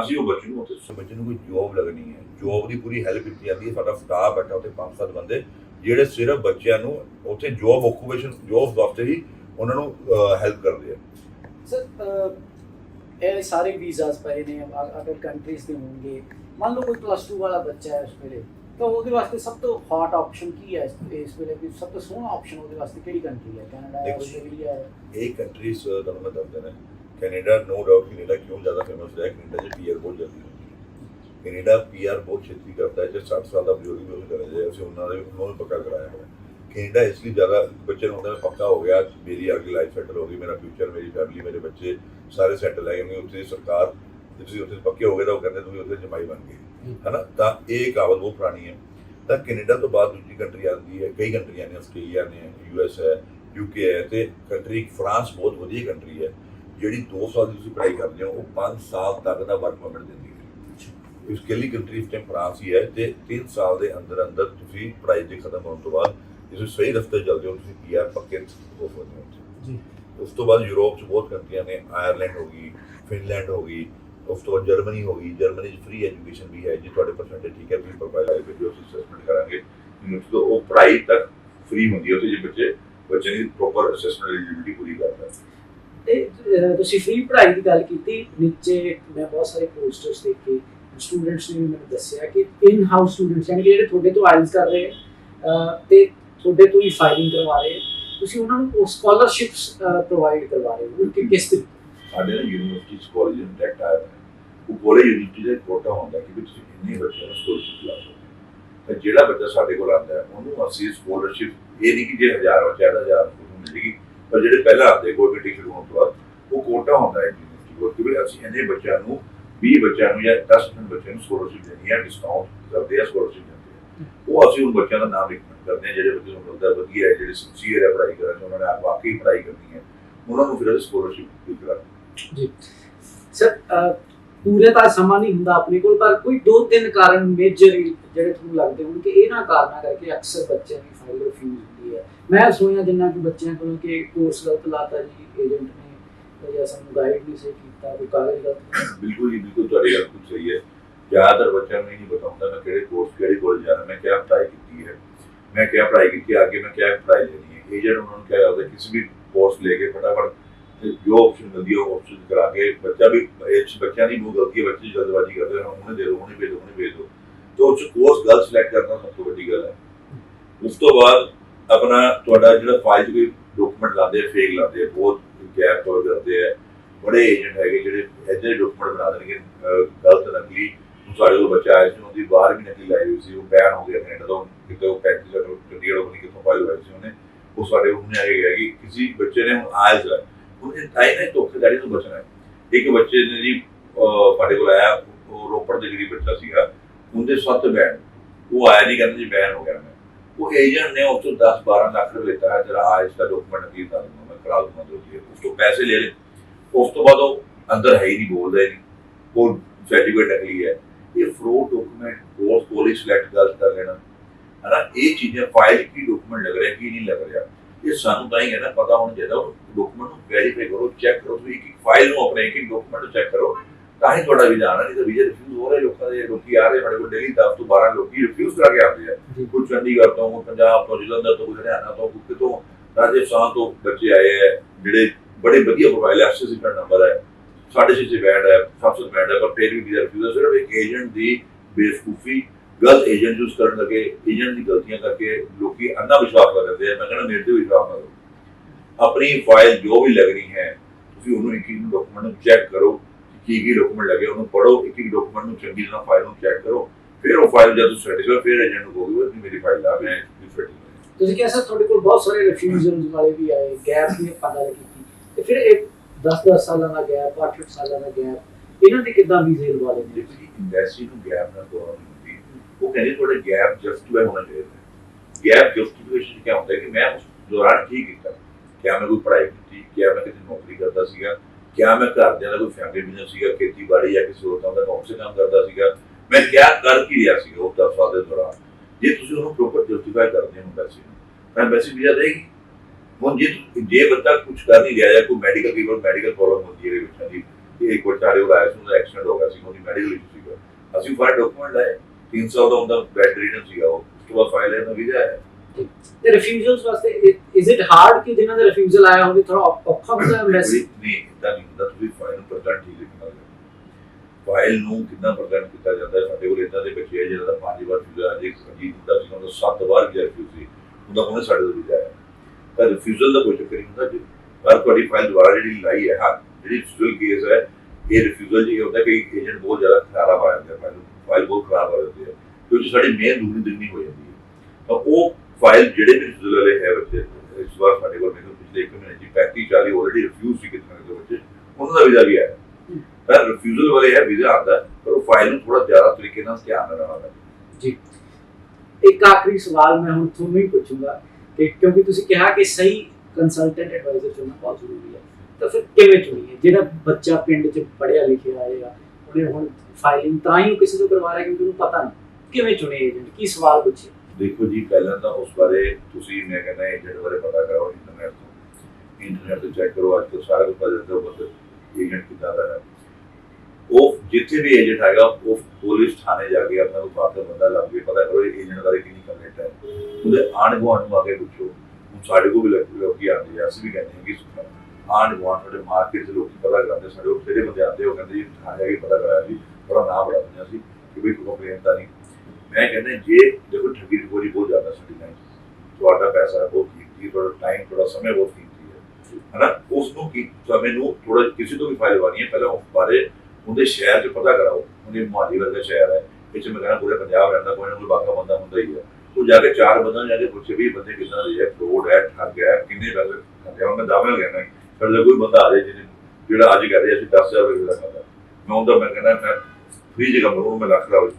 ਅਸੀਂ ਉਹ ਬੱਚੇ ਨੂੰ ਉੱਥੇ ਬੱਚੇ ਨੂੰ ਕੋਈ ਜੋਬ ਲੱਗਣੀ ਹੈ ਜੋਬ ਦੀ ਪੂਰੀ ਹੈਲਪ ਕੀਤੀ ਜਾਂਦੀ ਹੈ ਸਾਡਾ ਸਟਾਫ ਬੈਠਾ ਉੱਥੇ ਪੰਜ ਸੱਤ ਬੰਦੇ ਜਿਹੜੇ ਸਿਰਫ ਬੱਚਿਆਂ ਨੂੰ ਉੱਥੇ ਜੋਬ ਓਕੂਪੇਸ਼ਨ ਜੋਬ ਵਾਸਤੇ ਹੀ ਉਹਨਾਂ ਨੂੰ ਹੈਲਪ ਕਰਦੇ ਆ। ਸਰ ਇਹ ਸਾਰੇ ਵੀਜ਼ਾਸ ਪਏ ਨੇ ਅਦਰ ਕੰਟਰੀਜ਼ ਦੇ ਹੋਣਗੇ ਮੰਨ ਲਓ ਕੋਈ ਪਲੱਸ 2 ਵਾਲਾ ਬੱਚਾ ਹੈ ਉਸ ਵੇਲੇ ਤਾਂ ਉਹਦੇ ਵਾਸਤੇ ਸਭ ਤੋਂ ਹੌਟ ਆਪਸ਼ਨ ਕੀ ਹੈ ਇਸ- ਵੇਲੇ ਵੀ ਸਭ ਤੋਂ ਸੋਹਣਾ ਆਪਸ਼ਨ ਉਹਦੇ ਵਾਸਤੇ ਕਿਹੜੀ ਕੰਟਰੀ ਹੈ? ਕੈਨੇਡਾ ਹੈ ਆਸਟ੍ਰੇਲੀਆ? ਹੈ ਇਹ ਕੰਟਰੀਜ਼ ਤੁਹਾਨੂੰ ਮੈਂ ਦੱਸ ਦੇਣਾ ਕੈਨੇਡਾ ਨੋ ਡਾਊਟ ਕੈਨੇਡਾ ਕਿਉਂ ਜ਼ਿਆਦਾ ਫੇਮਸ ਹੈ ਕੈਨੇਡਾ 'ਚ ਪੀਆਰ ਬਹੁਤ ਜਲਦੀ ਕੈਨੇਡਾ ਪੀਆਰ ਬਹੁਤ ਛੇਤੀ ਕਰਦਾ ਹੈ ਜੇ 60 ਸਾਲ ਦਾ ਬਜ਼ੁਰਗ ਵੀ ਕਰੇ ਜੇ ਅਸੀਂ ਉਹਨਾਂ ਦੇ ਉਹਨਾਂ ਨੂੰ ਪੱਕਾ ਕਰਾਇਆ ਹੋਇਆ। ਕੈਨੇਡਾ ਇਸ ਲਈ ਜ਼ਿਆਦਾ ਬੱਚੇ ਨੂੰ ਹੁੰਦਾ ਮੈਂ ਪੱਕਾ ਹੋ ਗਿਆ ਮੇਰੀ ਅਗਲੀ ਲਾਈਫ ਸੈਟਲ ਹੋ ਗਈ ਮੇਰਾ ਫਿਊਚਰ ਮੇਰੀ ਫੈਮਿਲੀ ਮੇਰੇ ਬੱਚੇ ਸਾਰੇ ਸੈਟਲ ਹੈ ਕਿਉਂਕਿ ਉੱਥੇ ਦੀ ਸਰਕਾਰ ਜੇ ਤੁਸੀਂ ਉੱਥੇ ਪੱਕੇ ਹੋ ਗਏ ਤਾਂ ਉਹ ਕਹਿੰਦੇ ਤੁਸੀਂ ਉੱਥੇ ਜਮਾਈ ਬਣ ਗਏ। ਹਨਾ? ਤਾਂ ਇਹ ਕਹਾਵਤ ਬਹੁਤ ਪੁਰਾਣੀ ਹੈ। ਤਾਂ ਕੈਨੇਡਾ ਤੋਂ ਬਾਅਦ ਦੂਜੀ ਕੰਟਰੀ ਆਉਂਦੀ ਹੈ ਕਈ ਕੰਟਰੀਆਂ ਨੇ ਆਸਟ੍ਰੇਲੀਆ ਨੇ ਯੂਐਸ ਹੈ ਯੂਕੇ ਹੈ ਤੇ ਕੰਟਰੀ ਫਰਾਂਸ ਬਹੁਤ ਵਧੀਆ ਕੰਟਰੀ ਹੈ ਜਿਹੜੀ 2 ਸਾਲ ਦੀ ਤੁਸੀਂ ਪੜ੍ਹਾਈ ਕਰਦੇ ਹੋ ਉਹ 5 ਸਾਲ ਤੱਕ ਦਾ ਵਰਕ ਪਰਮਿਟ ਦਿੰਦੀ ਹੈ। ਇਸ ਕੇ ਲਈ ਕੰਟਰੀ ਇਸ ਟਾਈਮ ਫਰਾਂਸ ਹੀ ਹੈ ਤੇ 3 ਸਾਲ ਦੇ ਅੰਦਰ ਅੰਦਰ ਤੁਸੀਂ ਪੜ੍ਹਾਈ ਦੇ ਖਤਮ ਹੋਣ ਤੋਂ ਬਾਅਦ ਜੇ ਤੁਸੀਂ ਸਹੀ ਰਸਤੇ 'ਤੇ ਚੱਲਦੇ ਹੋ ਤੁਸੀਂ ਪੀਆਰ ਪੱਕੇ ਹੋ ਸਕਦੇ ਹੋ ਜੀ। ਉਸ ਤੋਂ ਬਾਅਦ ਯੂਰਪ 'ਚ ਬਹੁਤ ਕੰਟਰੀਆਂ ਨੇ ਆਇਰਲੈਂਡ ਹੋ ਗਈ ਫਿਨਲੈਂਡ ਹੋ ਗਈ ਉਸ ਤੋਂ ਬਾਅਦ ਜਰਮਨੀ ਹੋ ਗਈ ਜਰਮਨੀ 'ਚ ਫ੍ਰੀ ਐਜੂਕੇਸ਼ਨ ਵੀ ਹੈ ਜੇ ਤੁਹਾਡੇ ਪਰਸੈਂਟੇਜ ਠੀਕ ਹੈ ਤੁਸੀਂ ਪ੍ਰੋਫਾਈਲ ਆਏ ਵੀਡੀਓ ਅਸੈਸਮੈਂਟ ਕਰਾਂਗੇ। ਯੂਨੀਵਰਸਿਟੀ ਤੋਂ ਉਹ ਪੜ੍ਹਾਈ ਤੱਕ ਫ੍ਰੀ ਹੁੰਦੀ ਹੈ ਉੱਥੇ ਜੇ ਬੱਚੇ ਬੱਚੇ ਦੀ ਪ੍ਰੋਪਰ ਅਸੈਸਮੈਂਟ ਐਲੀਜੀਬਿਲਿਟੀ ਪੂਰੀ ਕਰਦਾ ਤੇ ਅਹ, ਤੁਸੀਂ ਫ੍ਰੀ ਪੜ੍ਹਾਈ ਦੀ ਗੱਲ ਕੀਤੀ ਨੀਚੇ ਮੈਂ ਬਹੁਤ ਸਾਰੇ ਪੋਸਟਰਸ ਦੇਖੇ ਸਟੂਡੈਂਟਸ ਨੇ ਮੈਨੂੰ ਦੱਸਿਆ ਕਿ ਇਨ ਹਾਊਸ ਸਟੂਡੈਂਟਸ ਯਾਨੀ ਜਿਹੜੇ ਤੁਹਾਡੇ ਤੋਂ ਆਇਲਸ ਕਰ ਰਹੇ ਤੇ ਤੁਹਾਡੇ ਤੋਂ ਹੀ ਫਾਈਲਿੰਗ ਕਰਵਾ ਰਹੇ ਤੁਸੀਂ ਉਹਨਾਂ ਨੂੰ ਸਕਾਲਰਸ਼ਿਪਸ ਪ੍ਰੋਵਾਈਡ ਕਰਵਾ ਰਹੇ ਹੋ ਕਿ ਕਿਸ ਤਰੀਕੇ ਸਾਡੇ ਨਾ ਯੂਨੀਵਰਸਿਟੀ ਕਾਲਜ ਨੂੰ ਆਇਆ ਹੈ। ਉਹ ਕੋਲੇ ਯੂਨੀਵਰਸਿਟੀ ਦਾ ਕੋਟਾ ਹੁੰਦਾ ਕਿ ਵੀ ਇੰਨੇ ਬੱਚਿਆਂ ਨੂੰ ਸਕੋਲਰਸ਼ਿਪ ਲਾ ਸਕਦੇ ਹੋ। ਜਿਹੜਾ ਬੱਚਾ ਸਾਡੇ ਕੋਲ ਆਉਂਦਾ ਹੈ, ਉਹਨੂੰ ਅਸੀਂ ਸਕੋਲਰਸ਼ਿਪ ਇਹ ਨਹੀਂ ਕਿ ਜੇ ਹਜ਼ਾਰ ਬੱਚਾ ਦਾ ਹਜ਼ਾਰ ਮਿਲੇਗੀ ਪਰ ਜਿਹੜੇ ਪਹਿਲਾਂ ਆਉਂਦੇ, ਕੋਈ ਵੀ ਟਿਕਟ ਹੋਣ ਤੋਂ ਬਾਅਦ, ਉਹ ਕੋਟਾ ਹੁੰਦਾ ਹੈ ਯੂਨੀਵਰਸਿਟੀ ਕੋਲ ਕਿ ਅਸੀਂ ਇੰਨੇ ਬੱਚਿਆਂ ਨੂੰ 20 ਬੱਚਿਆਂ ਨੂੰ ਜਾਂ 10 ਬੱਚਿਆਂ ਨੂੰ ਸਕੋਲਰਸ਼ਿਪ ਦੇਣੀ ਹੈ ਡਿਸਕਾਊਂਟ ਕਰਦੇ ਆ ਸਕੋਲਰਸ਼ਿਪ ਦਿੰਦੇ ਆ। ਉਹ ਅਸੀਂ ਉਹ ਬੱਚਿਆਂ ਦਾ ਨਾਮ ਲਿਖਣਾ ਕਰਦੇ ਆ, ਜਿਹੜੇ ਬੱਚੇ ਨੂੰ ਮਿਲਦਾ ਵਧੀਆ ਹੈ ਜਿਹੜੇ ਸਿੰਸੀਅਰ ਹੈ ਪੜ੍ਹਾਈ ਕਰਨ, ਉਹਨਾਂ ਨੇ ਵਾਕਈ ਪੜ੍ਹਾਈ ਕਰਨੀ ਹੈ ਉਹਨਾਂ ਨੂੰ ਫਿਰ ਸਕੋਲਰਸ਼ਿਪ ਵੀ ਕਰਾਂਗੇ ਸਰ ਪੂਰੇ ਤਾਂ ਸਮਾਂ ਨਹੀਂ ਹੁੰਦਾ ਆਪਣੇ ਕੋਲ, ਪਰ ਕੋਈ ਦੋ ਤਿੰਨ ਕਾਰਨ ਮੇਜਰ ਜਿਹੜੇ ਤੁਹਾਨੂੰ ਲੱਗਦੇ ਹੋਣ ਕਿ ਇਹਨਾਂ ਕਾਰਨਾਂ ਕਰਕੇ ਅਕਸਰ ਬੱਚਿਆਂ ਦੀ ਫਾਈਲ ਰਿਫਿਊਜ਼ ਹੁੰਦੀ ਹੈ। ਮੈਂ ਸੁਣਿਆ ਜਿੰਨਾ ਕਿ ਬੱਚਿਆਂ ਕੋਲ ਕਿ ਕੋਰਸ ਗਲਤ ਲਾਤਾ ਜੀ ਏਜੰਟ ਨੇ, ਜਾਂ ਸਾਨੂੰ ਗਾਈਡ ਨਹੀਂ ਸਹੀ ਕੀਤਾ ਕੋਈ ਕਾਗਜ਼ ਗਲਤ ਬਿਲਕੁਲ ਜੀ ਬਿਲਕੁਲ ਤੁਹਾਡੀ ਗੱਲ ਬਿਲਕੁਲ ਸਹੀ ਹੈ ਜ਼ਿਆਦਾਤਰ ਬੱਚਿਆਂ ਨੂੰ ਇਹ ਨਹੀਂ ਪਤਾ ਹੁੰਦਾ ਮੈਂ ਕਿਹੜੇ ਕੋਰਸ ਕਿਹੜੀ ਕਾਲਜ ਜਾਣਾ ਮੈਂ ਕਿਹੜਾ ਪੜ੍ਹਾਈ ਕੀਤੀ ਹੈ ਮੈਂ ਕਿਹੜਾ ਪੜ੍ਹਾਈ ਕੀਤੀ ਹੈ ਅੱਗੇ ਮੈਂ ਕਿਹੜਾ ਪੜ੍ਹਾਈ ਲੈਣੀ ਹੈ ਏਜੰਟ ਉਹਨਾਂ ਨੂੰ ਕਿਹਾ ਜਾਂਦਾ ਕਿਸੇ ਵੀ ਕੋਰਸ ਲੈ ਕੇ ਫਟਾਫਟ ਤੇ ਜੋ ਆਪਸ਼ਨ ਮਿਲਦੀ ਹੈ ਉਹ ਆਪਸ਼ਨ ਕਰਾ ਕੇ ਬੱਚਾ ਵੀ ਇਹ 'ਚ ਬੱਚਿਆਂ ਦੀ ਬਹੁਤ ਗਲਤੀ ਹੈ ਬੱਚੇ ਜਲਦਬਾਜ਼ੀ ਕਰਦੇ ਹਨ ਉਹਨੇ ਦੇ ਦਿਓ ਉਹਨੇ ਭੇਜ ਦਿਓ ਉਹਨੇ ਭੇਜ ਦਿਓ ਤੇ ਉਹ 'ਚ ਕੋਰਸ ਗਲਤ ਸਿਲੈਕਟ ਕਰਨਾ ਸਭ ਤੋਂ ਵੱਡੀ ਗੱਲ ਹੈ ਉਸ ਤੋਂ ਬਾਅਦ ਆਪਣਾ ਤੁਹਾਡਾ ਜਿਹੜਾ ਫਾਈਲ 'ਚ ਕੋਈ ਡਾਕੂਮੈਂਟ ਲਾਉਂਦੇ ਆ ਫੇਕ ਲਾਉਂਦੇ ਆ ਬਹੁਤ ਗੈਪ ਕਵਰ ਕਰਦੇ ਆ ਬੜੇ ਏਜੰਟ ਹੈਗੇ, ਜਿਹੜੇ ਇਹਦੇ ਡਾਕੂਮੈਂਟ ਬਣਾ ਦੇਣਗੇ ਗਲਤ ਨਕਲੀ ਸਾਡੇ ਕੋਲ ਬੱਚਾ ਆਇਆ ਸੀ, ਉਹਦੀ ਬਾਹਰ ਵੀ ਨਕਲੀ ਲਾਈ ਹੋਈ ਸੀ, ਉਹ ਬੈਨ ਹੋ ਗਿਆ ਕੈਨੇਡਾ ਤੋਂ ਕਿਤੇ ਉਹ ਪੈਂਤੀ ਦਾ ਚੰਡੀਗੜ੍ਹ ਤੋਂ ਨਹੀਂ ਫਾਈਲ ਹੋਈ ਸੀ ਉਹਨੇ। ਉਹ ਸਾਡੇ ਉਹਨੇ ਆ ਗਿਆ ਕਿ ਕਿਸੇ ਬੱਚੇ ਨੇ ਹੁਣ ਆਇਲਸ ਟਾਈਮ ਹੈ ਧੋਖੇਧੜੀ ਤੋਂ ਬਚਣਾ ਹੈ। ਇੱਕ ਬੱਚੇ ਨੇ ਜੀ ਸਾਡੇ ਕੋਲ ਆਇਆ, ਉਹ ਰੋਪੜ ਦੇ ਗਰੀਬ ਬੱਚਾ ਸੀਗਾ, ਉਹਦੇ ਸੱਤ ਬੈਨ ਉਹ ਆਇਆ ਨਹੀਂ ਕਹਿੰਦਾ ਜੀ ਬੈਨ ਹੋ ਗਿਆ ਮੈਂ। ਉਹ ਏਜੰਟ ਨੇ ਉਸ ਤੋਂ 10 12 ਲੱਖ ਰੁਪਏ ਲਿੱਤਾ ਹੈ, ਜਿਹੜਾ ਆਇਲਸ ਦਾ ਡਾਕੂਮੈਂਟ ਨਕਲੀ ਕਰ ਮੈਂ ਕਰਾ ਦੂੰਗਾ ਜੋ ਵੀ ਉਸ ਤੋਂ ਪੈਸੇ ਲੈ ਲਏ। ਉਸ ਤੋਂ ਬਾਅਦ ਉਹ ਅੰਦਰ ਹੈ ਹੀ ਨਹੀਂ ਬੋਲਦਾ ਹੀ ਨਹੀਂ। ਉਹ ਸਰਟੀਫਿਕੇਟ ਨਕਲੀ ਹੈ। ਇਹ fraud document course police select ਗਲਤ ਕਰ ਲੈਣਾ ਹਨਾ ਇਹ ਚੀਜ਼ਾਂ ਫਾਈਲ ਕੀ ਡਾਕੂਮੈਂਟ ਲੱਗ ਰਿਹਾ ਕੀ ਨਹੀਂ ਲੱਗ ਰਿਹਾ ਇਹ ਸਾਨੂੰ ਤਾਂ ਹੀ ਹੈ ਨਾ ਪਤਾ ਹੋਣਾ ਚਾਹੀਦਾ। ਉਹ ਡਾਕੂਮੈਂਟ ਨੂੰ ਵੈਰੀਫਾਈ ਕਰੋ ਚੈੱਕ ਕਰੋ ਤੁਸੀਂ ਇੱਕ ਇੱਕ ਫਾਈਲ ਨੂੰ ਆਪਣੇ ਇੱਕ ਇੱਕ ਡਾਕੂਮੈਂਟ ਨੂੰ ਚੈੱਕ ਕਰੋ ਤਾਂ ਹੀ ਤੁਹਾਡਾ ਵੀਜ਼ਾ ਆਣਾ ਨਹੀਂ ਤਾਂ ਵੀਜ਼ਾ ਰਿਫਿਊਜ਼ ਹੋ ਰਿਹਾ ਲੋਕਾਂ ਦੇ ਲੋਕੀ ਆ ਰਹੇ ਸਾਡੇ ਕੋਲ ਡੇਲੀ 10 ਤੋਂ 12 ਲੋਕੀ ਰਿਫਿਊਜ਼ ਕਰਾ ਕੇ ਆਉਂਦੇ ਆ। ਕੋਈ ਚੰਡੀਗੜ੍ਹ ਤੋਂ ਕੋਈ ਪੰਜਾਬ ਤੋਂ ਜਲੰਧਰ ਤੋਂ ਕੋਈ ਹਰਿਆਣਾ ਤੋਂ ਕੋਈ ਕਿਤੋਂ ਰਾਜਸਥਾਨ ਤੋਂ ਬੱਚੇ ਆਏ ਆ ਜਿਹੜੇ ਬੜੇ ਵਧੀਆ ਪ੍ਰੋਫਾਈਲ ਹੈ ਅਸਿਸਟੈਂਟ ਨੰਬਰ ਹੈ ਸਾਢੇ ਛੇ ਛੇ ਬੈਂਡ ਹੈ ਸੱਤ ਸੱਤ ਬੈਂਡ ਹੈ ਪਰ ਫਿਰ ਵੀ ਵੀਜ਼ਾ ਰਿਫਿਊਜ਼ ਸਿਰਫ ਇੱਕ ਏਜੰਟ ਦੀ ਬੇਵਕੂਫੀ ਗਲਤ ਏਜੰਟ ਯੂਜ਼ ਕਰਨ ਲੱਗੇ ਏਜੰਟ ਦੀ ਗਲਤੀਆਂ ਕਰਕੇ ਲੋਕੀ ਅੰਨਾ ਵਿਸ਼ਵਾਸ ਕਰ ਦਿੰਦੇ ਆ ਮੈਂ ਕਹਿੰਦਾ ਮੇਰੇ ਤੇ ਵਿਸ਼ਵਾਸ ਨਾ ਕਰੋ ਆਪਣੀ ਫਾਈਲ ਜੋ ਵੀ ਲੱਗਣੀ ਹੈ ਤੁਸੀਂ ਉਹਨੂੰ ਇੱਕ ਇੱਕ ਡਾਕੂਮੈਂਟ ਨੂੰ ਚੈੱਕ ਕਰੋ ਕਿ ਕੀ ਕੀ ਡਾਕੂਮੈਂਟ ਲੱਗੇ ਉਹਨੂੰ ਪੜੋ ਇੱਕ ਇੱਕ ਡਾਕੂਮੈਂਟ ਨੂੰ ਚੰਗੀ ਤਰ੍ਹਾਂ ਫਾਈਲ ਨੂੰ ਚੈੱਕ ਕਰੋ ਫਿਰ ਉਹ ਫਾਈਲ ਜਦ ਤੁਸੀਂ ਸਰਟੀਫਿਕੇਟ ਫਿਰ ਏਜੰਟ ਨੂੰ ਕਹੋਗੇ ਵੀ ਮੇਰੀ ਫਾਈਲ ਆ ਮੈਂ ਇਸ ਸਰਟੀਫਿਕੇਟ ਤੁਸੀਂ ਕਿਹਾ ਸਰ ਤੁਹਾਡੇ ਕੋਲ ਬਹੁਤ ਸਾਰੇ ਰਿਫਿਊਜ਼ਲਸ ਵਾਲੇ ਵੀ ਆਏ ਗੈਪ ਦੀ ਆਪਾਂ ਗੱਲ ਕੀਤੀ ਤੇ ਫਿਰ ਇਹ 10-10 ਸਾਲਾਂ ਦਾ ਗੈਪ 8-8 ਸਾਲਾਂ ਦਾ ਗੈਪ ਇਹਨਾਂ ਦੇ ਕਿੱਦਾਂ ਵੀਜ਼ੇ ਲਵਾ ਲੈਂਦੇ ਜਿਹੜੀ ਇੰਡਸਟਰੀ ਨੂੰ ਗੈਪ ਨਾਲ ਦੋੜਨ ਹੁੰਦੀ ਉਹ ਕਹਿੰਦੇ ਤੁਹਾਡੇ ਗੈਪ ਜਸਟੀਫਾਈ ਹੋਣਾ ਚਾਹੀਦਾ ਗੈਪ ਜਸਟੀਫਿਕੇਸ਼ਨ ਕੀ ਹੁੰਦਾ ਕਿ ਮੈਂ ਉਸ ਦੌਰਾਨ ਕੀ ਕੀਤਾ? ਕਿਆ ਮੈਂ ਕੋਈ ਪੜ੍ਹਾਈ ਕੀਤੀ? ਕਿਆ ਮੈਂ ਕਿਤੇ ਨੌਕਰੀ ਕਰਦਾ ਸੀਗਾ? ਕਿਆ ਮੈਂ ਘਰਦਿਆਂ ਦਾ ਕੋਈ ਫੈਮਿਲੀ ਬਿਜ਼ਨਸ ਸੀਗਾ, ਖੇਤੀਬਾੜੀ ਜਾਂ ਕਿਸੇ ਹੋਰ ਕੰਮ ਦਾ ਕੰਮ ਸੇ ਕੰਮ ਕਰਦਾ ਸੀਗਾ? ਮੈਂ ਕਿਆ ਕਰ ਕੀ ਰਿਹਾ ਸੀਗਾ ਉਸ 10 ਸਾਲ ਦੇ ਦੌਰਾਨ? ਜੇ ਤੁਸੀਂ ਉਹਨੂੰ ਪ੍ਰੋਪਰ ਜਸਟੀਫਾਈ ਕਰਦੇ ਹੋ ਵੈਸੇ ਤਾਂ ਵੈਸੇ ਵੀਜ਼ਾ ਦੇਗੀ। ਹੁਣ ਜੇ ਜੇ ਬੰਦਾ ਕੁਝ ਕਰ ਨਹੀਂ ਰਿਹਾ ਜਾਂ ਕੋਈ ਮੈਡੀਕਲ ਕੇਵਲ ਮੈਡੀਕਲ ਪ੍ਰੋਬਲਮ ਹੁੰਦੀ ਹੈ ਵਿੱਚ ਦੀ ਇਹ ਇੱਕ ਸਾਡੇ ਕੋਲ ਆਇਆ ਸੀ ਉਹਦਾ ਐਕਸੀਡੈਂਟ ਹੋ ਗਿਆ ਸੀ ਉਹਦੀ ਮੈਡੀਕਲ ਇਸ਼ੂ ਸੀਗਾ। ਅਸੀਂ ਫਾਈਲ ਡਾਕੂਮੈਂਟ ਲਾਏ 300 ਦਾ ਉਹਦਾ ਬੈਡ ਰੀਡਨ ਸੀਗਾ ਉਹ। ਉਸ ਤੋਂ ਬਾਅਦ ਫਾਈਲ ਹੈ ਨਾ ਵੀਜ਼ਾ ਹੈ ਤੇ ਰਿਫਿਊਜ਼ਲਸ ਵਾਸਤੇ ਇਜ਼ ਇਟ ਹਾਰਡ ਕਿ ਜਿਨ੍ਹਾਂ ਦਾ ਰਿਫਿਊਜ਼ਲ ਆਇਆ ਹੋਵੇ ਥੋੜਾ ਔਖਾ ਹੁੰਦਾ ਹੈ ਮੈਸੇਜ ਕੋਈ ਨਹੀਂ ਇਦਾਂ ਨਹੀਂ ਹੁੰਦਾ ਤੁਸੀਂ ਫਾਈਲ ਨੂੰ ਪ੍ਰੈਜ਼ੈਂਟ ਠੀਕ ਲਿਖਣਾ ਫਾਈਲ ਨੂੰ ਕਿੰਨਾ ਪ੍ਰੈਜ਼ੈਂਟ ਕੀਤਾ ਜਾਂਦਾ ਹੈ? ਸਾਡੇ ਕੋਲ ਇਦਾਂ ਦੇ ਬੱਚੇ ਆ ਜਿਹਨਾਂ ਦਾ ਪੰਜ ਵਾਰ ਵੀਜ਼ਾ ਅਜੇ ਅਜੀਤ ਹੁੰਦਾ ਸੀ ਉਹਦਾ ਸੱਤ ਵਾਰ ਵੀਜ਼ਾ ਰਿਫਿਊਜ਼ ਸੀ। ਉਹਦਾ ਉਹਨੇ ਸਾਡੇ ਤੋਂ ਵੀਜ਼ਾ ਆਇਆ। ਤਾਂ ਰਿਫਿਊਜ਼ਲ ਦਾ ਕੋਈ ਚੱਕਰ ਨਹੀਂ ਹੁੰਦਾ ਜੀ। ਪਰ ਤੁਹਾਡੀ ਫਾਈਲ ਦੁਬਾਰਾ ਜਿਹੜੀ ਲਾਈ ਹੈ ਹਾਂ ਜਿਹੜੀ ਰਿਫਿਊਜ਼ਲ ਕੇਸ ਹੈ ਇਹ ਰਿਫਿਊਜ਼ਲ ਜੀ ਹੁੰਦਾ ਕਿ ਏਜੰਟ ਬਹੁਤ ਜ਼ਿਆਦਾ ਖਰਾਬ ਆ ਜਾਂਦਾ ਫਾਈਲ ਫਾਈਲ ਬਹੁਤ ਖਰਾਬ ਆ ਜਾਂਦੀ ਹੈ ਕਿਉਂਕਿ ਸਾਡੀ ਮੇਨ ਦੂਰੀ ਦਿਗਨੀ ਹੋ ਜਾਂਦੀ ਹੈ। ਤਾਂ ਉਹ ਫਾਈਲ ਜਿਹੜੇ ਵੀ ਰਿਫਿਊਜ਼ਲ ਵਾਲੇ ਹੈ ਬੱਚੇ ਇਸ ਵਾਰ ਸਾਡੇ ਕੋਲ ਮੈਨੂੰ ਪਿਛਲੇ ਇੱਕ ਮਹੀਨੇ ਚ 35 40 ਆਲਰੇਡੀ ਰਿਫਿਊਜ਼ ਸੀ ਕਿਤਨੇ ਦੇ ਬੱਚੇ ਉਹਨਾਂ ਦਾ ਵੀਜ਼ਾ ਵੀ ਆਇਆ। ਪਰ ਰਿਫਿਊਜ਼ਲ ਵਾਲੇ ਹੈ ਵੀਜ਼ਾ ਆਉਂਦਾ ਹੈ, ਪਰ ਉਹ ਫਾਈਲ ਨੂੰ ਥੋੜਾ ਜ਼ਿਆਦਾ ਤਰੀਕੇ ਨਾਲ ਧਿਆਨ ਨਾਲ ਰੱਖਣਾ ਜੀ। ਇੱਕ ਆਖਰੀ ਸਵਾਲ ਮੈਂ ਹੁਣ ਤੁਹਾਨੂੰ ਹੀ ਪੁੱਛੂੰਗਾ। ਕਿ ਕਿਉਂਕਿ ਤੁਸੀਂ ਕਿਹਾ ਕਿ ਸਹੀ ਕੰਸਲਟੈਂਟ ਐਡਵਾਈਜ਼ਰ ਚੁਣਨਾ ਬਹੁਤ ਜ਼ਰੂਰੀ ਹੈ। ਤਾਂ ਫਿਰ ਕਿਵੇਂ ਚੁਣੀਏ? ਜਿਹੜਾ ਬੱਚਾ ਪਿੰਡ 'ਚ ਪੜ੍ਹਿਆ ਲਿਖਿਆ ਆਏਗਾ ਉਹਨੇ ਹੁਣ ਫਾਈਲਿੰਗ ਤਾਂ ਹੀ ਉਹ ਕਿਸੇ ਤੋਂ ਕਰਵਾ ਰਿਹਾ ਕਿਉਂਕਿ ਉਹਨੂੰ ਪਤਾ ਨਹੀਂ। ਕਿਵੇਂ ਚੁਣੇ ਏਜੰਟ ਕੀ ਸਵਾਲ ਪੁੱਛੇ? ਦੇਖੋ ਜੀ, ਪਹਿਲਾਂ ਤਾਂ ਉਸ ਬਾਰੇ ਤੁਸੀਂ, ਮੈਂ ਕਹਿੰਦਾ ਏਜੰਟ ਬਾਰੇ ਪਤਾ ਕਰੋ ਇੰਟਰਨੈਟ ਤੋਂ। ਇੰਟਰਨੈਟ ਤੇ ਚੈੱਕ ਕਰੋ, ਅੱਜ ਕੱਲ੍ਹ ਸਾਰਾ ਕੁਝ ਪਤਾ ਜਾਂਦਾ ਬੰਦੇ ਏਜੰਟ ਕਿੱਦਾਂ ਦਾ ਹੈ। ਉਹ ਜਿੱਥੇ ਵੀ ਏਜੰਟ ਹੈਗਾ, ਉਹ ਪੁਲਿਸ ਥਾਣੇ ਜਾ ਕੇ ਆਪਣਾ ਕੋਈ ਬਾਤ ਬੰਦਾ ਲੱਭ ਕੇ ਪਤਾ ਕਰੋ ਏਜੰਟ ਬਾਰੇ ਕਿੰਨੀ ਕੰਪਲੇਂਟ ਹੈ। ਉਹਦੇ ਆਂਢ ਗੁਆਂਢ ਨੂੰ ਆ ਕੇ ਪੁੱਛੋ। ਹੁਣ ਸਾਡੇ ਕੋਲ ਵੀ ਲੋਕੀ ਆਉਂਦੇ ਆ, ਅਸੀਂ ਵੀ ਕਹਿੰਦੇ ਹਾਂ ਕਿ ਆਂਢ ਗੁਆਂਢ ਤੁਹਾਡੇ ਮਾਰਕੀਟ ਦੇ ਲੋਕੀ ਪਤਾ ਕਰਦੇ, ਸਾਡੇ ਕੋਲ ਜਿਹੜੇ ਬੰਦੇ ਆਉਂਦੇ ਉਹ ਕਹਿੰਦੇ ਜੀ, ਥਾਣੇ ਜਾ ਕੇ ਪਤਾ ਕਰਾਇਆ ਜੀ ਥੋੜਾ ਨਾਮ ਬੜਾ ਦਿੰਦੇ ਅਸੀਂ ਕਿ ਵੀ ਕੋਈ ਕੰਪਲੇਂਟ ਤਾਂ ਨਹੀਂ। ਮੈਂ ਕਹਿੰਦਾ, ਜੇ ਦੇਖੋ ਠੱਗੀ ਰਿਪੋਰੀ ਬਹੁਤ ਜ਼ਿਆਦਾ ਸਾਡੀ ਲਾਈਨ ਤੁਹਾਡਾ ਪੈਸਾ ਬਹੁਤ ਕੀਮਤੀ, ਤੁਹਾਡਾ ਟਾਈਮ ਤੁਹਾਡਾ ਸਮੇਂ ਬਹੁਤ ਕੀਮਤੀ ਹੈ। ਹਨਾ? ਉਸ ਨੂੰ ਕੀ ਸਮੇਂ ਥੋੜਾ ਕਿਸੇ ਤੋਂ ਵੀ ਫਾਇਦਾ ਵਾਣੀ ਹੈ। ਪਹਿਲਾਂ ਉਸ ਬਾਰੇ ਉਹਦੇ ਸ਼ਹਿਰ 'ਚ ਪਤਾ ਕਰਾਓ ਉਹਦੇ ਮੁਹਾਲੀ ਵਰਗਾ ਸ਼ਹਿਰ ਹੈ ਵਿੱਚ ਮੈਂ ਕਹਿੰਦਾ ਪੂਰੇ ਪੰਜਾਬ ਰਹਿੰਦਾ, ਕੋਈ ਨਾ ਕੋਈ ਬਾਕਾ ਬੰਦਾ ਹੁੰਦਾ ਹੀ ਹੈ। ਉਹ ਜਾ ਕੇ ਚਾਰ ਬੰਦਾ ਜਾ ਕੇ ਪੁੱਛੇ ਵੀ ਬੰਦੇ ਕਿੱਦਾਂ ਦੇ ਹੈ, ਫਰੋਡ ਹੈ, ਠੱਗ ਹੈ, ਕਿੰਨੇ ਪੈਸੇ ਖਾਂਦੇ ਆ ਮੈਂ ਦਾਅਵਾ ਨਾਲ ਕਹਿੰਦਾ ਸਾਡੇ ਕੋਲ ਕੋਈ ਬੰਦਾ ਆ ਜਾਏ ਜਿਹਨੇ ਜਿਹੜਾ ਅੱਜ ਕਹਿ ਰਿਹਾ ਅਸੀਂ 10000 ਰੁਪਏ ਦਾ ਖਾਂਦਾ ਮੈਂ ਉਹਦਾ ਮੈਂ ਕਹਿੰਦਾ, ਮੈਂ ਫ੍ਰੀ ਜਗ੍ਹਾ ਬਣਾਉਂ ਮੈਂ ਲੱਖ ਦਾ ਵਿੱਚ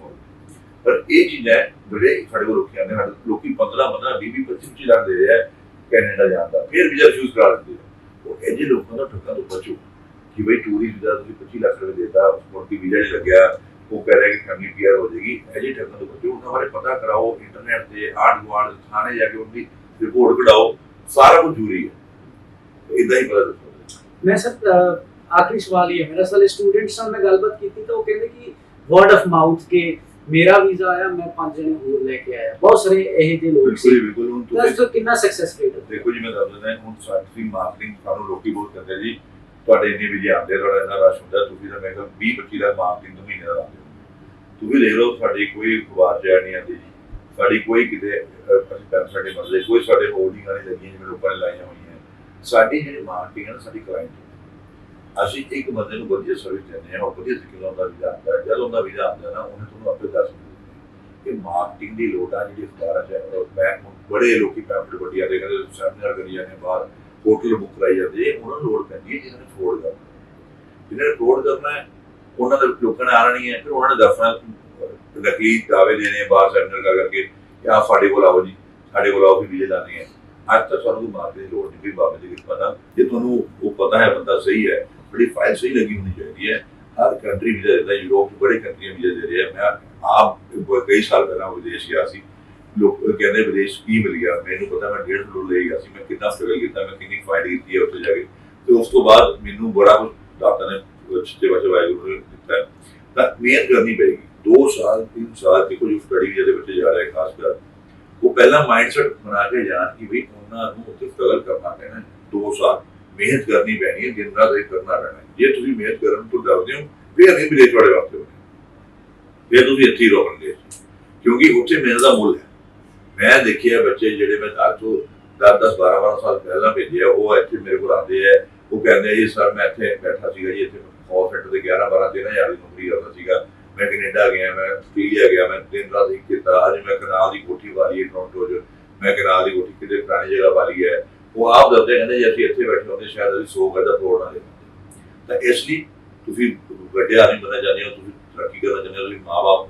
ਪਰ ਇਹ ਚੀਜ਼ਾਂ ਹੈ, ਜਿਹੜੇ ਸਾਡੇ ਕੋਲ ਲੋਕੀ ਆਉਂਦੇ ਸਾਡੇ ਲੋਕੀ 15 15 20 20 25 25 ਲੱਖ ਦੇ ਰਿਹਾ ਕੈਨੇਡਾ ਜਾਣ ਦਾ। ਫਿਰ ਵੀਜ਼ਾ ਰਿਫਿਊਜ਼ ਕਰਾ ਦਿੰਦੇ ਉਹ ਇਹ ਜਿਹੇ ਲੋਕਾਂ ਦਾ ਠੱਗਾਂ ਤੋਂ ਬਚੋ। ਕਿ ਬਈ ਟੂਰਿਸਟ ਵੀਜ਼ਾ ਤੁਸੀਂ 25 ਲੱਖ ਰੁਪਏ ਦੇਤਾ ਉਸ ਦੀ ਵੀਜ਼ਾ ਨਹੀਂ ਲੱਗਿਆ ਉਹ ਕਹਿ ਰਿਹਾ ਕਿ ਫੈਮਿਲੀ ਪੀਆਰ ਹੋ ਜਾਏਗੀ। ਜਿਹੇ ਠੱਗਾਂ ਤੋਂ ਬਚੋ ਉਹਨਾਂ ਬਾਰੇ ਪਤਾ ਕਰਾਓ ਇੰਟਰਨੈਟ ਤੇ ਆੜ ਗੁਆੜ ਥਾਣੇ ਜਾ ਕੇ ਉਹਦੀ ਰਿਪੋਰਟ ਕਢਾਓ ਸਾਰਾ ਕੁਝ ਜ਼ਰੂਰੀ ਹੈ। ਇਦਾਂ ਹੀ ਪਤਾ ਦੱਸੋ ਮੈਂ ਸਰ ਆਖਰੀ ਸਵਾਲ ਇਹ ਹੈ ਮੇਰਾ। ਸਾਲੇ ਸਟੂਡੈਂਟਸ ਨਾਲ ਮੈਂ ਗੱਲਬਾਤ ਕੀਤੀ ਤਾਂ ਉਹ ਕਹਿੰਦੇ ਕਿ ਵਰਡ ਆਫ ਮਾਊਥ ਕੇ ਮੇਰਾ ਵੀਜ਼ਾ ਆਇਆ ਮੈਂ ਪੰਜ ਜਣੇ ਹੋਰ ਲੈ ਕੇ ਆਇਆ। ਬਹੁਤ ਸਾਰੇ ਇਹੋ ਜਿਹੇ ਲੋਕ ਸੀ ਬਿਲਕੁਲ। ਹੁਣ ਤੁਸੀਂ ਕਿੰਨਾ ਸਕਸੈਸ ਰੇਟ ਦੇਖੋ ਜੀ ਮੈਂ ਦੱਸ ਦਿੰਦਾ ਹੁਣ ਸਾਡੀ ਮਾਰਕੀਟਿੰਗ ਸਾਨੂੰ ਲੋਕੀ ਬਹੁਤ ਕਰਦੇ ਜੀ। ਤੁਹਾਡੇ ਇੰਨੇ ਵੀ ਆਉਂਦੇ ਤੁਹਾਡਾ ਇੰਨਾ ਰਸ਼ ਹੁੰਦਾ ਤੁਸੀਂ ਤਾਂ ਮੈਂ ਕਿਹਾ 20 25 ਦਾ ਮਾਰਕੀਟਿੰਗ ਤੋਂ ਮਹੀਨੇ ਦਾ ਲਾਉਂਦੇ ਹੋ ਤੁਸੀਂ ਦੇਖ ਲਓ ਸਾਡੀ ਕੋਈ ਅਖਬਾਰ ਚ ad ਨਹੀਂ ਆਉਂਦੀ ਜੀ ਸਾਡੀ ਕੋਈ ਕਿਤੇ ਅਹ, ਅਸੀਂ ਪੈਸੇ ਸਾਡੇ ਮਰਜ਼ੀ ਕੋਈ ਸਾਡੇ ਹੋਲਡਿੰਗਾਂ ਨਹੀਂ ਲੱਗੀਆਂ ਜਿਵੇਂ ਲੋਕਾਂ ਨੇ ਲਾਈਆਂ ਹੋਈਆਂ ਸਾਡੀ ਜਿਹੜੀ ਮਾਰਕੀਟਿੰਗ ਹੈ ਨਾ ਸਾਡੀ ਕਲਾਇੰਟ ਅਸੀਂ ਇੱਕ ਬੰਦੇ ਨੂੰ ਵਧੀਆ ਸਰਵਿਸ ਦਿੰਦੇ ਹਾਂ ਉਹ ਵਧੀਆ ਤਰੀਕੇ ਨਾਲ ਉਹਦਾ ਵੀਜ਼ਾ ਆਉਂਦਾ ਹੈ। ਜਦ ਉਹਦਾ ਵੀਜ਼ਾ ਆਉਂਦਾ ਨਾ ਉਹਨੇ ਤੁਹਾਨੂੰ ਆਪੇ ਦੱਸ ਦਿੰਦੇ ਕਿ ਮਾਰਕੀਟਿੰਗ ਦੀ ਲੋੜ ਆ ਜਿਹੜੀ ਅਖਬਾਰਾਂ ਚ ਹੈ। ਔਰ ਮੈਂ ਹੁਣ ਬੜੇ ਲੋਕੀ ਪੈਂਪਲੇਟ ਵੱਡੀਆਂ ਦੇ ਕਹਿੰਦੇ ਸੈਮੀਨਾਰ ਕਰੀ ਜਾਂਦੇ ਬਾਹਰ ਹੋਟਲ ਬੁੱਕ ਕਰਾਈ ਜਾਂਦੇ ਉਹਨਾਂ ਨੂੰ ਲੋੜ ਪੈਂਦੀ ਹੈ ਜਿਹਨਾਂ ਨੇ ਫਰੋਡ ਕਰਨਾ। ਜਿਹਨਾਂ ਨੇ ਫਰੋਡ ਕਰਨਾ ਉਹਨਾਂ ਦੇ ਲੋਕਾਂ ਨੇ ਆਣਾ ਹੈ, ਫਿਰ ਉਹਨਾਂ ਨੇ ਦੱਸਣਾ ਨਕਲੀ ਦਾਅਵੇ ਦੇਣੇ ਬਾਹਰ ਸੈਮੀਨਾਰ ਕਰ ਕਰਕੇ ਕਿ ਆਹ ਸਾਡੇ ਕੋਲ ਆਓ ਜੀ, ਸਾਡੇ ਕੋਲ ਆਓ ਵੀ ਵੀਜ਼ੇ ਲਾਣੇ ਹੈ। ਅੱਜ ਤੱਕ ਸਾਨੂੰ ਕੋਈ ਦੀ ਲੋੜ ਨਹੀਂ ਕੋਈ ਬਾਬੇ ਦੀ ਕਿਰਪਾ ਨਾਲ, ਜੇ ਤੁਹਾਨੂੰ ਉਹ ਪਤਾ ਹੈ, ਬੰਦਾ ਸਹੀ ਹੈ, ਬੜੀ ਫਾਈਲ ਸਹੀ ਲੱਗੀ ਹੋਣੀ ਚਾਹੀਦੀ ਹੈ। ਹਰ ਕੰਟਰੀ ਵੀਜ਼ਾ ਦਿੰਦਾ ਯੂਰਪ 'ਚ ਬੜੇ ਕੰਟਰੀਆਂ ਵੀਜ਼ਾ ਦੇ ਰਹੇ ਮੈਂ ਆਪ ਕਈ ਸਾਲ ਪਹਿਲਾਂ ਵਿਦੇਸ਼ ਗਿਆ ਸੀ। ਲੋਕ ਕਹਿੰਦੇ ਵਿਦੇਸ਼ ਕੀ ਮਿਲ ਗਿਆ, ਮੈਨੂੰ ਪਤਾ ਮੈਂ ਡੇਢ ਡੋਲਰ ਲੈ ਗਿਆ ਸੀ, ਮੈਂ ਕਿੰਨਾ ਸਟਰਗਲ ਕੀਤਾ, ਮੈਂ ਕਿੰਨੀ ਫਾਈਟ ਕੀਤੀ ਹੈ ਉੱਥੇ ਜਾ ਕੇ। ਤੇ ਉਸ ਤੋਂ ਬਾਅਦ ਮੈਨੂੰ ਬੜਾ ਕੁਝ ਦਾਤਾ ਨੇ ਛੇ ਵਜੇ ਵਾਹਿਗੁਰੂ ਨੇ ਦਿੱਤਾ। ਤਾਂ ਮਿਹਨਤ ਕਰਨੀ ਪਏਗੀ 2 ਸਾਲ 3 ਸਾਲ ਦੀ ਕੋਈ ਸਟੱਡੀ ਵੀਜ਼ਾ ਦੇ ਵਿੱਚ ਜਾ ਰਿਹਾ, ਖਾਸ ਕਰ। ਉਹ ਪਹਿਲਾਂ ਮਾਈਂਡਸੈਟ ਬਣਾ ਕੇ ਜਾਣ ਕਿ ਵੀ ਉਹਨਾਂ ਨੂੰ ਉੱਥੇ ਸਟਰਗਲ ਕਰਨਾ ਪੈਣਾ 2 ਸਾਲ ਮਿਹਨਤ ਕਰਨੀ ਪੈਣੀ ਹੈ, ਦਿਨ ਰਾਤ ਇੱਕ ਕਰਨਾ ਪੈਣਾ ਜੇ ਤੁਸੀਂ ਮਿਹਨਤ ਕਰਨ ਤੋਂ ਡਰਦੇ ਹੋ, ਫਿਰ ਨਹੀਂ ਵਿਦੇਸ਼ ਵਾਲੇ ਵਾਸਤੇ ਹੋਣੇ ਫਿਰ ਤੁਸੀਂ ਇੱਥੇ ਹੀ ਰਹੋਗੇ ਕਿਉਂਕਿ ਉੱਥੇ ਮਿਹਨਤ ਦਾ ਮੁੱਲ ਹੈ। ਮੈਂ ਦੇਖਿਆ ਬੱਚੇ ਜਿਹੜੇ ਮੈਂ ਅੱਜ ਤੋਂ 10 10 12 12 ਸਾਲ ਪਹਿਲਾਂ ਭੇਜੇ ਉਹ ਇੱਥੇ ਮੇਰੇ ਕੋਲ ਆਉਂਦੇ ਆ। ਉਹ ਕਹਿੰਦੇ ਆ ਸਰ, ਮੈਂ ਇੱਥੇ ਬੈਠਾ ਸੀਗਾ ਜੀ, ਇੱਥੇ ਕਾਲ ਸੈਂਟਰ 11 12 13 ਹਜ਼ਾਰ ਦੀ ਨੌਕਰੀ ਕਰਦਾ ਸੀਗਾ। ਮੈਂ ਕੈਨੇਡਾ ਗਿਆ, ਮੈਂ ਆਸਟ੍ਰੇਲੀਆ ਗਿਆ, ਮੈਂ ਦਿਨ ਰਾਤ ਇੱਕ ਕੀਤਾ ਅੱਜ ਮੈਂ ਕਨਾਲ ਦੀ ਕੋਠੀ ਵਾਲੀ ਹੈ ਟੋਰਾਂਟੋ 'ਚ। ਮੈਂ ਕਨਾਲ ਦੀ ਕੋਠੀ ਕਿਤੇ ਪੁਰਾਣੀ ਜਗ੍ਹਾ ਵਾਲੀ ਹੈ। ਉਹ ਆਪ ਦੱਸਦੇ ਕਹਿੰਦੇ ਜੇ, ਅਸੀਂ ਇੱਥੇ ਬੈਠੇ ਹੁੰਦੇ, ਸ਼ਾਇਦ ਅਸੀਂ 100 ਗਜ ਦਾ ਫਲੋਰ ਨਾ ਲੈਂਦੇ ਤਾਂ ਇਸ ਲਈ ਤੁਸੀਂ ਵੱਡੇ ਆਦਮੀ ਬਣਨਾ ਚਾਹੁੰਦੇ ਹੋ, ਤੁਸੀਂ ਤਰੱਕੀ ਕਰਨਾ ਚਾਹੁੰਦੇ ਹੋ, ਤੁਸੀਂ ਮਾਂ-ਬਾਪ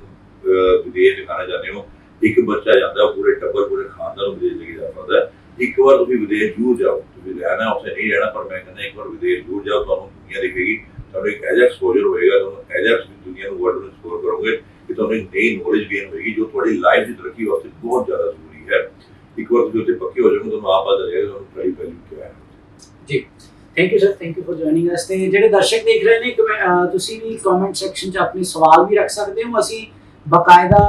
ਵਿਦੇਸ਼ ਦਿਖਾਣਾ ਚਾਹੁੰਦੇ ਹੋ ਇੱਕ ਬੱਚਾ ਜਾਂਦਾ, ਪੂਰੇ ਟੱਬਰ, ਪੂਰੇ ਖਾਨਦਾਨ ਨੂੰ ਵਿਦੇਸ਼ ਲੈ ਕੇ ਜਾ ਸਕਦਾ ਹੈ। ਇੱਕ ਵਾਰ ਤੁਸੀਂ ਵਿਦੇਸ਼ ਜ਼ਰੂਰ ਜਾਓ। ਤੁਸੀਂ ਰਹਿਣਾ ਉੱਥੇ ਨਹੀਂ ਰਹਿਣਾ, ਪਰ ਮੈਂ ਕਹਿੰਦਾ ਇੱਕ ਵਾਰ ਵਿਦੇਸ਼ ਜ਼ਰੂਰ ਜਾਓ, ਤੁਹਾਨੂੰ ਦੁਨੀਆ ਦਿਖੇਗੀ। ਤੁਹਾਨੂੰ ਇੱਕ ਐਜਾ ਐਕਸਪੋਜ਼ਰ ਹੋਏਗਾ, ਤੁਹਾਨੂੰ ਐਜਾ ਦੁਨੀਆ ਨੂੰ ਵਰਲਡ ਨੂੰ ਐਕਸਪਲੋਰ ਕਰੋਗੇ ਕਿ ਤੁਹਾਨੂੰ ਇੱਕ ਨਈ ਨੌਲੇਜ ਗੇਨ ਹੋਏਗੀ, ਜੋ ਤੁਹਾਡੀ ਲਾਈਫ ਦੀ ਤਰੱਕੀ ਵਾਸਤੇ ਬਹੁਤ ਜ਼ਿਆਦਾ ਜ਼ਰੂਰੀ ਹੈ। ਇੱਕ ਵਾਰ ਤੁਸੀਂ ਉੱਥੇ ਪੱਕੇ ਹੋ ਜਾਓਗੇ, ਤੁਹਾਨੂੰ ਆਪ ਪਤਾ ਲੱਗੇਗਾ ਤੁਹਾਨੂੰ ਤੁਹਾਡੀ ਵੈਲਿਊ ਕੀ ਹੈ। ਜੀ। Thank you sir thank you for joining us ਤੇ ਜਿਹੜੇ ਦਰਸ਼ਕ ਦੇਖ ਰਹੇ ਨੇ ਤੁਸੀਂ ਵੀ ਕਮੈਂਟ ਸੈਕਸ਼ਨ 'ਚ ਆਪਣੇ ਸਵਾਲ ਵੀ ਰੱਖ ਸਕਦੇ ਹੋ। ਅਸੀਂ ਬਕਾਇਦਾ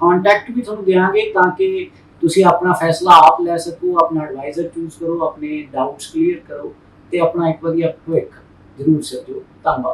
ਕੰਟੈਕਟ ਵੀ ਤੁਹਾਨੂੰ ਦੇਵਾਂਗੇ ਤਾਂ ਕਿ ਤੁਸੀਂ ਆਪਣਾ ਫੈਸਲਾ ਆਪ ਲੈ ਸਕੋ, ਆਪਣਾ ਐਡਵਾਈਜ਼ਰ ਚੂਜ਼ ਕਰੋ, ਆਪਣੇ ਡਾਊਟਸ ਕਲੀਅਰ ਕਰੋ ਤੇ ਆਪਣਾ ਇੱਕ ਵਧੀਆ ਭਵਿੱਖ ਜ਼ਰੂਰ ਸਿਰਜੋ। ਧੰਨਵਾਦ।